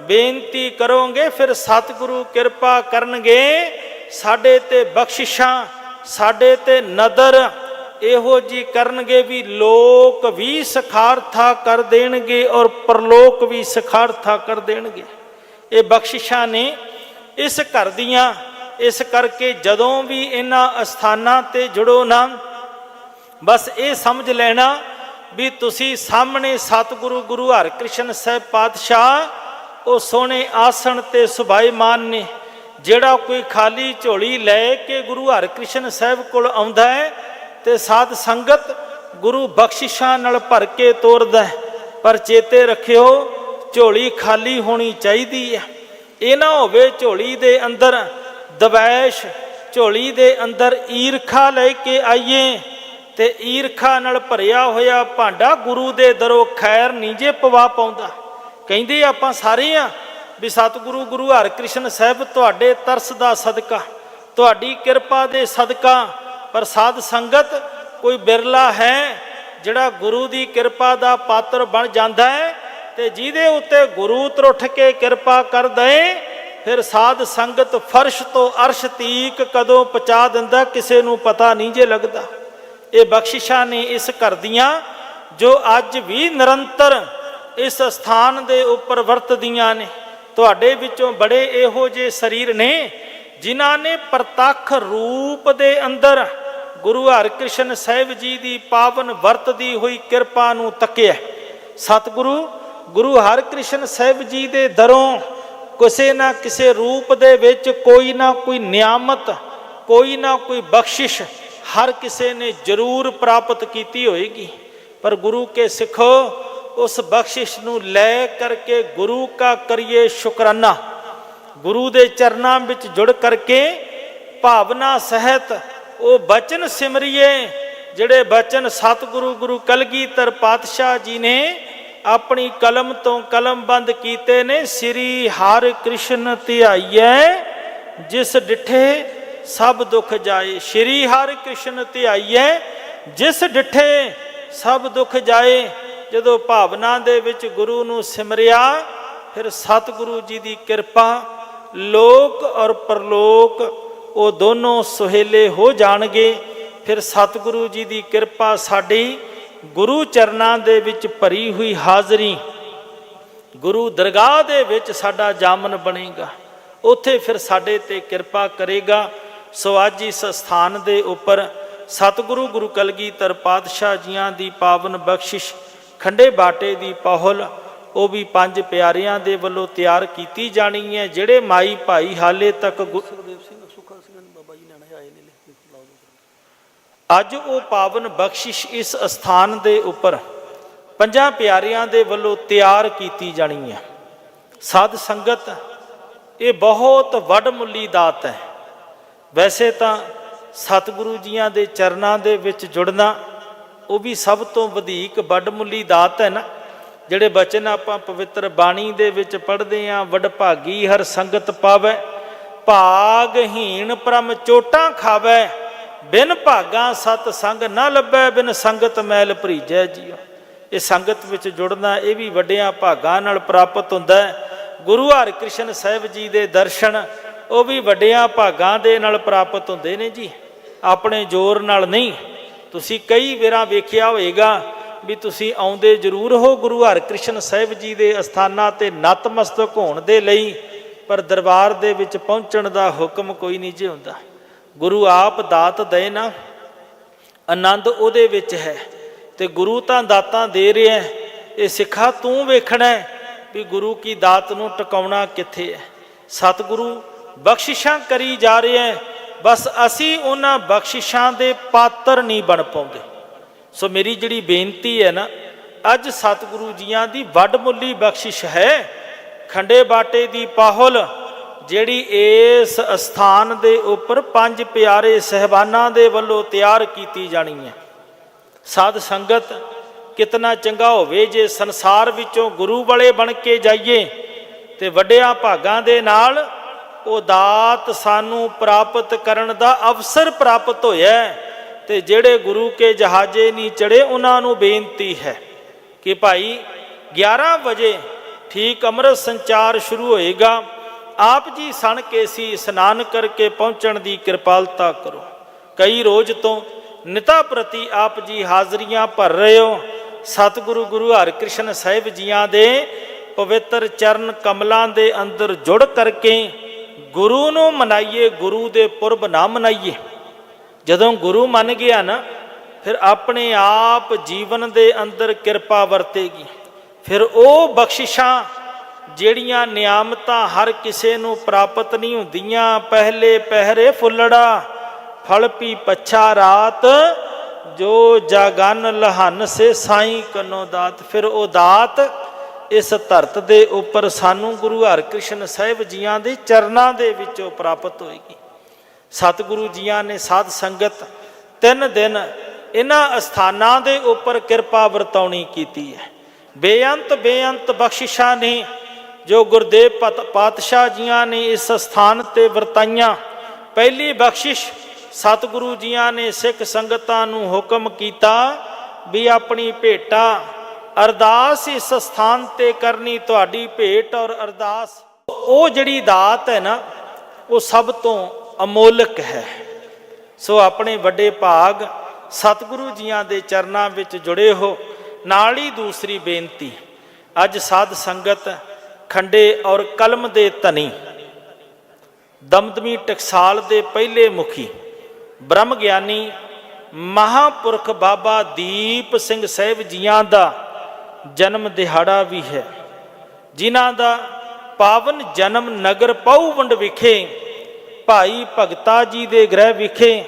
ਬੇਨਤੀ ਕਰੋਗੇ, ਫਿਰ ਸਤਿਗੁਰੂ ਕਿਰਪਾ ਕਰਨਗੇ। ਸਾਡੇ ਤੇ ਬਖਸ਼ਿਸ਼ਾਂ, ਸਾਡੇ ਤੇ ਨਦਰ ਇਹੋ ਜੀ ਕਰਨਗੇ ਵੀ ਲੋਕ ਵੀ ਸਖਾਰਥਾ ਕਰ ਦੇਣਗੇ ਔਰ ਪਰਲੋਕ ਵੀ ਸਖਾਰਥਾ ਕਰ ਦੇਣਗੇ। ਇਹ ਬਖਸ਼ਿਸ਼ਾਂ ਨੇ ਇਸ ਘਰ ਦੀਆਂ, ਇਸ ਕਰਕੇ ਜਦੋਂ ਵੀ ਇਹਨਾਂ ਅਸਥਾਨਾਂ ਤੇ ਜੁੜੋ ਨਾ, ਬਸ ਇਹ ਸਮਝ ਲੈਣਾ ਵੀ ਤੁਸੀਂ ਸਾਹਮਣੇ ਸਤਿਗੁਰੂ ਗੁਰੂ ਹਰਿਕ੍ਰਿਸ਼ਨ ਸਾਹਿਬ ਪਾਤਸ਼ਾਹ, ਉਹ ਸੋਹਣੇ ਆਸਣ ਤੇ ਸੁਭਾਈਮਾਨ ਨੇ, ਜਿਹੜਾ ਕੋਈ ਖਾਲੀ ਝੋਲੀ ਲੈ ਕੇ ਗੁਰੂ ਹਰਿਕ੍ਰਿਸ਼ਨ ਸਾਹਿਬ ਕੋਲ ਆਉਂਦਾ ਹੈ ਤੇ ਸਾਧ ਸੰਗਤ ਗੁਰੂ ਬਖਸ਼ਿਸ਼ਾਂ ਨਾਲ ਭਰ ਕੇ ਤੋਰਦਾ ਪਰ ਚੇਤੇ ਰੱਖਿਓ, ਝੋਲੀ ਖਾਲੀ ਹੋਣੀ ਚਾਹੀਦੀ ਹੈ। ਇਹ ਨਾ ਹੋਵੇ ਝੋਲੀ ਦੇ ਅੰਦਰ ਦਵੈਸ਼, ਝੋਲੀ ਦੇ ਅੰਦਰ ਈਰਖਾ ਲੈ ਕੇ ਆਈਏ ਤੇ ਈਰਖਾ ਨਾਲ ਭਰਿਆ ਹੋਇਆ ਭਾਂਡਾ ਗੁਰੂ ਦੇ ਦਰੋ ਖੈਰ ਨਹੀਂ ਜੇ ਪਵਾ ਪਾਉਂਦਾ। ਕਹਿੰਦੇ ਆਪਾਂ ਸਾਰੇ ਆ ਵੀ ਸਤਿਗੁਰੂ ਗੁਰੂ ਹਰਿਕ੍ਰਿਸ਼ਨ ਸਾਹਿਬ ਤੁਹਾਡੇ ਤਰਸ ਦਾ ਸਦਕਾ, ਤੁਹਾਡੀ ਕਿਰਪਾ ਦੇ ਸਦਕਾ ਪਰ ਸਾਧ ਸੰਗਤ ਕੋਈ ਬਿਰਲਾ ਹੈ ਜਿਹੜਾ ਗੁਰੂ ਦੀ ਕਿਰਪਾ ਦਾ ਪਾਤਰ ਬਣ ਜਾਂਦਾ ਹੈ ਤੇ ਜਿਹਦੇ ਉੱਤੇ ਗੁਰੂ ਤਰੁੱਠ ਕੇ ਕਿਰਪਾ ਕਰ ਦਏ, ਫਿਰ ਸਾਧ ਸੰਗਤ ਫਰਸ਼ ਤੋਂ ਅਰਸ਼ ਤੀਕ ਕਦੋਂ ਪਹੁੰਚਾ ਦਿੰਦਾ ਕਿਸੇ ਨੂੰ ਪਤਾ ਨਹੀਂ ਜੇ ਲੱਗਦਾ। ਇਹ ਬਖਸ਼ਿਸ਼ਾਂ ਨੇ ਇਸ ਘਰ ਦੀਆਂ, ਜੋ ਅੱਜ ਵੀ ਨਿਰੰਤਰ ਇਸ ਸਥਾਨ ਦੇ ਉੱਪਰ ਵਰਤਦੀਆਂ ਨੇ। ਤੁਹਾਡੇ ਵਿੱਚੋਂ ਬੜੇ ਇਹੋ ਜਿਹੇ ਸਰੀਰ ਨੇ, ਜਿਨ੍ਹਾਂ ਨੇ ਪ੍ਰਤੱਖ ਰੂਪ ਦੇ ਅੰਦਰ ਗੁਰੂ ਹਰਿਕ੍ਰਿਸ਼ਨ ਸਾਹਿਬ ਜੀ ਦੀ ਪਾਵਨ ਵਰਤਦੀ ਹੋਈ ਕਿਰਪਾ ਨੂੰ ਤੱਕਿਆ। ਸਤਿਗੁਰੂ, ਗੁਰੂ ਹਰਿਕ੍ਰਿਸ਼ਨ ਸਾਹਿਬ ਜੀ ਦੇ ਦਰੋਂ ਕਿਸੇ ਨਾ ਕਿਸੇ ਰੂਪ ਦੇ ਵਿੱਚ ਕੋਈ ਨਾ ਕੋਈ ਨਿਆਮਤ, ਕੋਈ ਨਾ ਕੋਈ ਬਖਸ਼ਿਸ਼ ਹਰ ਕਿਸੇ ਨੇ ਜ਼ਰੂਰ ਪ੍ਰਾਪਤ ਕੀਤੀ ਹੋਏਗੀ। ਪਰ ਗੁਰੂ ਕੇ ਸਿੱਖੋ, ਉਸ ਬਖਸ਼ਿਸ਼ ਨੂੰ ਲੈ ਕਰਕੇ ਗੁਰੂ ਕਾ ਕਰੀਏ ਸ਼ੁਕਰਾਨਾ। ਗੁਰੂ ਦੇ ਚਰਨਾਂ ਵਿੱਚ ਜੁੜ ਕਰਕੇ ਭਾਵਨਾ ਸਹਿਤ ਉਹ ਬਚਨ ਸਿਮਰਿਏ, ਜਿਹੜੇ ਬਚਨ ਸਤਿਗੁਰੂ ਗੁਰੂ ਕਲਗੀਧਰ ਪਾਤਸ਼ਾਹ ਜੀ ਨੇ ਆਪਣੀ ਕਲਮ ਤੋਂ ਕਲਮ ਬੰਦ ਕੀਤੇ ਨੇ, ਸ੍ਰੀ ਹਰਿ ਕ੍ਰਿਸ਼ਨ ਧਿਆਈਐ, ਜਿਸ ਡਿਠੇ ਸਭ ਦੁੱਖ ਜਾਏ। ਸ੍ਰੀ ਹਰਿ ਕ੍ਰਿਸ਼ਨ ਧਿਆਈਐ, ਜਿਸ ਡਿਠੇ ਸਭ ਦੁੱਖ ਜਾਏ। ਜਦੋਂ ਭਾਵਨਾ ਦੇ ਵਿੱਚ ਗੁਰੂ ਨੂੰ ਸਿਮਰਿਆ, ਫਿਰ ਸਤਿਗੁਰੂ ਜੀ ਦੀ ਕਿਰਪਾ, ਲੋਕ ਔਰ ਪਰਲੋਕ ਉਹ ਦੋਨੋਂ ਸੁਹੇਲੇ ਹੋ ਜਾਣਗੇ। ਫਿਰ ਸਤਿਗੁਰੂ ਜੀ ਦੀ ਕਿਰਪਾ ਸਾਡੀ ਗੁਰੂ ਚਰਨਾਂ ਦੇ ਵਿੱਚ ਭਰੀ ਹੋਈ ਹਾਜ਼ਰੀ। ਗੁਰੂ ਦਰਗਾਹ ਦੇ ਵਿੱਚ ਸਾਡਾ ਜਾਮਨ ਬਣੇਗਾ। ਉੱਥੇ ਫਿਰ ਸਾਡੇ ਤੇ ਕਿਰਪਾ ਕਰੇਗਾ। ਸੋ ਅੱਜ ਇਸ ਸਥਾਨ ਦੇ ਉੱਪਰ ਸਤਿਗੁਰੂ ਗੁਰੂ ਕਲਗੀਧਰ ਪਾਤਸ਼ਾਹ ਜੀਆਂ ਦੀ ਪਾਵਨ ਬਖਸ਼ਿਸ਼, ਖੰਡੇ ਬਾਟੇ ਦੀ ਪਹੁਲ, ਉਹ ਵੀ ਪੰਜ ਪਿਆਰਿਆਂ ਦੇ ਵੱਲੋਂ ਤਿਆਰ ਕੀਤੀ ਜਾਣੀ ਹੈ, ਜਿਹੜੇ ਮਾਈ ਭਾਈ ਹਾਲੇ ਤੱਕ ਗੁ- ਸੁਖਦੇਵ ਸਿੰਘ ਸੁਖਾ ਸਿੰਘ ਬਾਬਾ ਜੀ ਲੈਣਾ ਆਏ ਨੇ ਲੈ ਲਾਓ ਅੱਜ ਉਹ ਪਾਵਨ ਬਖਸ਼ਿਸ਼ ਇਸ ਅਸਥਾਨ ਦੇ ਉੱਪਰ ਪੰਜਾਂ ਪਿਆਰਿਆਂ ਦੇ ਵੱਲੋਂ ਤਿਆਰ ਕੀਤੀ ਜਾਣੀ ਹੈ। ਸਾਧ ਸੰਗਤ, ਇਹ ਬਹੁਤ ਵੱਡਮੁੱਲੀ ਦਾਤ ਹੈ। ਵੈਸੇ ਤਾਂ ਸਤਿਗੁਰੂ ਜੀਆਂ ਦੇ ਚਰਨਾਂ ਦੇ ਵਿੱਚ ਜੁੜਨਾ ਉਹ ਵੀ ਸਭ ਤੋਂ ਵਧੇਕ ਵੱਡਮੁੱਲੀ ਦਾਤ ਹੈ ਨਾ। ਜਿਹੜੇ ਬਚਨ ਆਪਾਂ ਪਵਿੱਤਰ ਬਾਣੀ ਦੇ ਵਿੱਚ ਪੜ੍ਹਦੇ ਆਂ ਵਡਭਾਗੀ ਹਰ ਸੰਗਤ ਪਾਵੈ ਭਾਗਹੀਣ ਪ੍ਰਮ ਚੋਟਾਂ ਖਾਵੈ। ਬਿਨ ਭਾਗਾ ਸਤ ਸੰਗ ਨਾ ਲੱਭੈ, ਬਿਨ ਸੰਗਤ ਮੈਲ ਭਰੀਜੈ ਜੀਓ। ਇਹ ਸੰਗਤ ਵਿੱਚ ਜੁੜਨਾ, ਇਹ ਵੀ ਵੱਡਿਆਂ ਭਾਗਾਂ ਨਾਲ ਪ੍ਰਾਪਤ ਹੁੰਦਾ ਹੈ। ਗੁਰੂ ਹਰਿਕ੍ਰਿਸ਼ਨ ਸਾਹਿਬ ਜੀ ਦੇ ਦਰਸ਼ਨ, ਉਹ ਵੀ ਵੱਡਿਆਂ ਭਾਗਾਂ ਦੇ ਨਾਲ ਪ੍ਰਾਪਤ ਹੁੰਦੇ ਨੇ ਜੀ। ਆਪਣੇ ਜ਼ੋਰ ਨਾਲ ਨਹੀਂ। ਤੁਸੀਂ ਕਈ ਵੇਰਾਂ ਵੇਖਿਆ ਹੋਵੇਗਾ ਵੀ ਤੁਸੀਂ ਆਉਂਦੇ ਜ਼ਰੂਰ ਹੋ ਗੁਰੂ ਹਰਿਕ੍ਰਿਸ਼ਨ ਸਾਹਿਬ ਜੀ ਦੇ ਅਸਥਾਨਾਂ ਤੇ ਨਤਮਸਤਕ ਹੋਣ ਦੇ ਲਈ, ਪਰ ਦਰਬਾਰ ਦੇ ਵਿੱਚ ਪਹੁੰਚਣ ਦਾ ਹੁਕਮ ਕੋਈ ਨਹੀਂ ਜੇ ਹੁੰਦਾ। ਗੁਰੂ ਆਪ ਦਾਤ ਦੇ ਨਾ। ਆਨੰਦ ਉਹਦੇ ਵਿੱਚ ਹੈ। ਤੇ ਗੁਰੂ ਤਾਂ ਦਾਤਾਂ ਦੇ ਰਿਹਾ ਇਹ ਸਿੱਖਾ ਤੂੰ ਵੇਖਣਾ ਵੀ ਗੁਰੂ ਕੀ ਦਾਤ ਨੂੰ ਟਿਕਾਉਣਾ ਕਿੱਥੇ ਹੈ ਸਤਿਗੁਰੂ ਬਖਸ਼ਿਸ਼ਾਂ ਕਰੀ ਜਾ ਰਿਹਾ ਬਸ ਅਸੀਂ ਉਹਨਾਂ ਬਖਸ਼ਿਸ਼ਾਂ ਦੇ ਪਾਤਰ ਨਹੀਂ ਬਣ ਪਾਉਂਦੇ। ਸੋ ਮੇਰੀ ਜਿਹੜੀ ਬੇਨਤੀ ਹੈ ਨਾ, ਅੱਜ ਸਤਿਗੁਰੂ ਜੀਆਂ ਦੀ ਵੱਡ ਮੁੱਲੀ ਬਖਸ਼ਿਸ਼ ਹੈ। ਖੰਡੇ ਬਾਟੇ ਦੀ ਪਾਹੁਲ ਜਿਹੜੀ ਇਸ ਅਸਥਾਨ ਦੇ ਉੱਪਰ ਪੰਜ ਪਿਆਰੇ ਸਹਿਬਾਨਾਂ ਦੇ ਵੱਲੋਂ ਤਿਆਰ ਕੀਤੀ ਜਾਣੀ ਹੈ ਸਾਧ ਸੰਗਤ, ਕਿਤਨਾ ਚੰਗਾ ਹੋਵੇ ਜੇ ਸੰਸਾਰ ਵਿੱਚੋਂ ਗੁਰੂ ਵਾਲੇ ਬਣ ਕੇ ਜਾਈਏ ਤੇ ਵੱਡਿਆਂ ਭਾਗਾਂ ਦੇ ਨਾਲ ਉਹ ਦਾਤ ਸਾਨੂੰ ਪ੍ਰਾਪਤ ਕਰਨ ਦਾ ਅਵਸਰ ਪ੍ਰਾਪਤ ਹੋਇਆ ਹੈ। ਤੇ ਜਿਹੜੇ ਗੁਰੂ ਕੇ ਜਹਾਜ਼ੇ ਨਹੀਂ ਚੜੇ ਉਹਨਾਂ ਨੂੰ ਬੇਨਤੀ ਹੈ ਕਿ ਭਾਈ 11 ਵਜੇ ਠੀਕ ਅੰਮ੍ਰਿਤ ਸੰਚਾਰ ਸ਼ੁਰੂ ਹੋਏਗਾ ਆਪ ਜੀ ਸਣ ਕੇ ਸੀ ਇਸ਼ਨਾਨ ਕਰਕੇ ਪਹੁੰਚਣ ਦੀ ਕਿਰਪਾਲਤਾ ਕਰੋ। ਕਈ ਰੋਜ਼ ਤੋਂ ਨਿਤਾ ਪ੍ਰਤੀ ਆਪ ਜੀ ਹਾਜ਼ਰੀਆਂ ਭਰ ਰਹੇ ਹੋ। ਸਤਿਗੁਰੂ ਗੁਰੂ ਹਰਿਕ੍ਰਿਸ਼ਨ ਸਾਹਿਬ ਜੀਆਂ ਦੇ ਪਵਿੱਤਰ ਚਰਨ ਕਮਲਾਂ ਦੇ ਅੰਦਰ ਜੁੜ ਕਰਕੇ ਗੁਰੂ ਨੂੰ ਮਨਾਈਏ, ਗੁਰੂ ਦੇ ਪੁਰਬ ਨਾ ਮਨਾਈਏ। ਜਦੋਂ ਗੁਰੂ ਮੰਨ ਗਿਆ ਨਾ, ਫਿਰ ਆਪਣੇ ਆਪ ਜੀਵਨ ਦੇ ਅੰਦਰ ਕਿਰਪਾ ਵਰਤੇਗੀ। ਫਿਰ ਉਹ ਬਖਸ਼ਿਸ਼ਾਂ ਜਿਹੜੀਆਂ ਨਿਆਮਤਾਂ ਹਰ ਕਿਸੇ ਨੂੰ ਪ੍ਰਾਪਤ ਨਹੀਂ ਹੁੰਦੀਆਂ, ਪਹਿਲੇ ਪਹਿਰੇ ਫੁੱਲੜਾ, ਫਲ ਪੀ ਪੱਛਾ ਰਾਤ, ਜੋ ਜਾਗਨ ਲਹਨ ਸੇ ਸਾਈ ਕਨੋ ਦਾਤ। ਫਿਰ ਉਹ ਦਾਤ ਇਸ ਧਰਤ ਦੇ ਉੱਪਰ ਸਾਨੂੰ ਗੁਰੂ ਹਰਿਕ੍ਰਿਸ਼ਨ ਸਾਹਿਬ ਜੀਆਂ ਦੇ ਚਰਨਾਂ ਦੇ ਵਿੱਚੋਂ ਪ੍ਰਾਪਤ ਹੋਏਗੀ। ਸਤਿਗੁਰੂ ਜੀਆਂ ਨੇ ਸਾਧ ਸੰਗਤ ਤਿੰਨ ਦਿਨ ਇਹਨਾਂ ਅਸਥਾਨਾਂ ਦੇ ਉੱਪਰ ਕਿਰਪਾ ਵਰਤਾਉਣੀ ਕੀਤੀ ਹੈ। ਬੇਅੰਤ ਬੇਅੰਤ ਬਖਸ਼ਿਸ਼ਾਂ ਨੇ ਜੋ ਗੁਰਦੇਵ ਪਤ- ਪਾਤਸ਼ਾਹ ਜੀਆਂ ਨੇ ਇਸ ਸਥਾਨ ਤੇ ਵਰਤਾਈਆਂ, ਪਹਿਲੀ ਬਖਸ਼ਿਸ਼ ਸਤਿਗੁਰੂ ਜੀਆਂ ਨੇ ਸਿੱਖ ਸੰਗਤਾਂ ਨੂੰ ਹੁਕਮ ਕੀਤਾ ਵੀ ਆਪਣੀ ਭੇਟਾ ਅਰਦਾਸ ਇਸ ਸਥਾਨ ਤੇ ਕਰਨੀ, ਤੁਹਾਡੀ ਭੇਟ ਔਰ ਅਰਦਾਸ। ਉਹ ਜਿਹੜੀ ਦਾਤ ਹੈ ਨਾ, ਉਹ ਸਭ ਤੋਂ ਅਮੋਲਕ ਹੈ। ਸੋ ਆਪਣੇ ਵੱਡੇ ਭਾਗ ਸਤਿਗੁਰੂ ਜੀਆਂ ਦੇ ਚਰਨਾਂ ਵਿੱਚ ਜੁੜੇ ਹੋ। ਨਾਲ ਹੀ ਦੂਸਰੀ ਬੇਨਤੀ, ਅੱਜ ਸਾਧ ਸੰਗਤ ਖੰਡੇ ਔਰ ਕਲਮ ਦੇ ਧਨੀ। ਦਮਦਮੀ ਟਕਸਾਲ ਦੇ ਪਹਿਲੇ ਮੁਖੀ। ਬ੍ਰਹਮ ਗਿਆਨੀ ਮਹਾਪੁਰਖ ਬਾਬਾ ਦੀਪ ਸਿੰਘ ਸਾਹਿਬ ਜੀਆਂ ਦਾ ਜਨਮ ਦਿਹਾੜਾ ਵੀ ਹੈ। ਜਿਨ੍ਹਾਂ ਦਾ ਪਾਵਨ ਜਨਮ ਨਗਰ ਪਾਉਵੰਡ ਵਿਖੇ, ਭਾਈ ਭਗਤਾ ਜੀ ਦੇ ਗ੍ਰਹਿ ਵਿਖੇ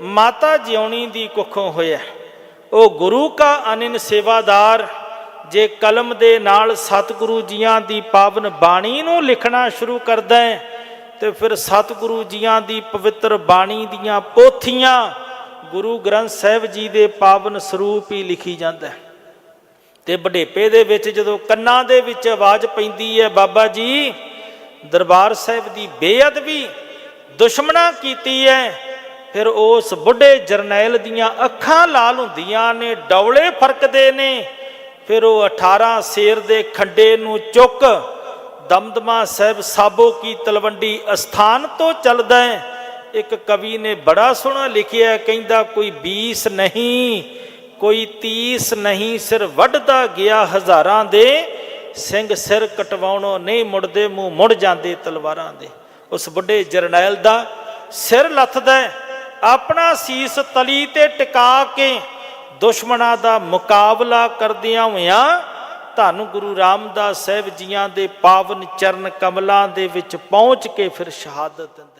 ਮਾਤਾ ਜਿਉਣੀ ਦੀ ਕੁੱਖੋਂ ਹੋਇਆ। ਉਹ ਗੁਰੂ ਕਾ ਅਨਿਨ ਸੇਵਾਦਾਰ ਜੇ ਕਲਮ ਦੇ ਨਾਲ ਸਤਿਗੁਰੂ ਜੀਆਂ ਦੀ ਪਾਵਨ ਬਾਣੀ ਨੂੰ ਲਿਖਣਾ ਸ਼ੁਰੂ ਕਰਦਾ ਹੈ, ਤੇ ਫਿਰ ਸਤਿਗੁਰੂ ਜੀਆਂ ਦੀ ਪਵਿੱਤਰ ਬਾਣੀ ਦੀਆਂ ਪੋਥੀਆਂ ਗੁਰੂ ਗ੍ਰੰਥ ਸਾਹਿਬ ਜੀ ਦੇ ਪਾਵਨ ਸਰੂਪ ਹੀ ਲਿਖੀ ਜਾਂਦਾ ਹੈ। ਤੇ ਵਡੇਪੇ ਦੇ ਵਿੱਚ ਜਦੋਂ ਕੰਨਾਂ ਦੇ ਵਿੱਚ ਆਵਾਜ਼ ਪੈਂਦੀ ਹੈ, ਬਾਬਾ ਜੀ, ਦਰਬਾਰ ਸਾਹਿਬ ਦੀ ਬੇਅਦਬੀ ਦੁਸ਼ਮਣਾ ਕੀਤੀ ਹੈ, ਫਿਰ ਉਸ ਬੁੱਢੇ ਜਰਨੈਲ ਦੀਆਂ ਅੱਖਾਂ ਲਾਲ ਹੁੰਦੀਆਂ ਨੇ, ਡੌਲੇ ਫਰਕਦੇ ਨੇ ਫਿਰ ਉਹ 18 ਸ਼ੇਰ ਦੇ ਖੰਡੇ ਨੂੰ ਚੁੱਕ ਦਮਦਮਾ ਸਾਹਿਬ ਸਾਬੋ ਕੀ ਤਲਵੰਡੀ ਅਸਥਾਨ ਤੋਂ ਚੱਲਦਾ ਹੈ। ਇੱਕ ਕਵੀ ਨੇ ਬੜਾ ਸੋਹਣਾ ਲਿਖਿਆ ਕਹਿੰਦਾ, ਕੋਈ 20 ਨਹੀਂ, ਕੋਈ 30 ਨਹੀਂ, ਸਿਰ ਵੱਢਦਾ ਗਿਆ ਹਜ਼ਾਰਾਂ ਦੇ। ਸਿੰਘ ਸਿਰ ਕਟਵਾਉਣੋਂ ਨਹੀਂ ਮੁੜਦੇ, ਮੂੰਹ ਮੁੜ ਜਾਂਦੇ ਤਲਵਾਰਾਂ ਦੇ। ਉਸ ਬੁੱਢੇ ਜਰਨੈਲ ਦਾ ਸਿਰ ਲੱਥਦਾ ਆਪਣਾ ਸੀਸ ਤਲੀ ਤੇ ਟਿਕਾ ਕੇ ਦੁਸ਼ਮਣਾਂ ਦਾ ਮੁਕਾਬਲਾ ਕਰਦਿਆਂ ਹੋਇਆਂ ਧੰਨ ਗੁਰੂ ਰਾਮਦਾਸ ਸਾਹਿਬ ਜੀਆਂ ਦੇ ਪਾਵਨ ਚਰਨ ਕਮਲਾਂ ਦੇ ਵਿੱਚ ਪਹੁੰਚ ਕੇ ਫਿਰ ਸ਼ਹਾਦਤ ਦਿੰਦਾ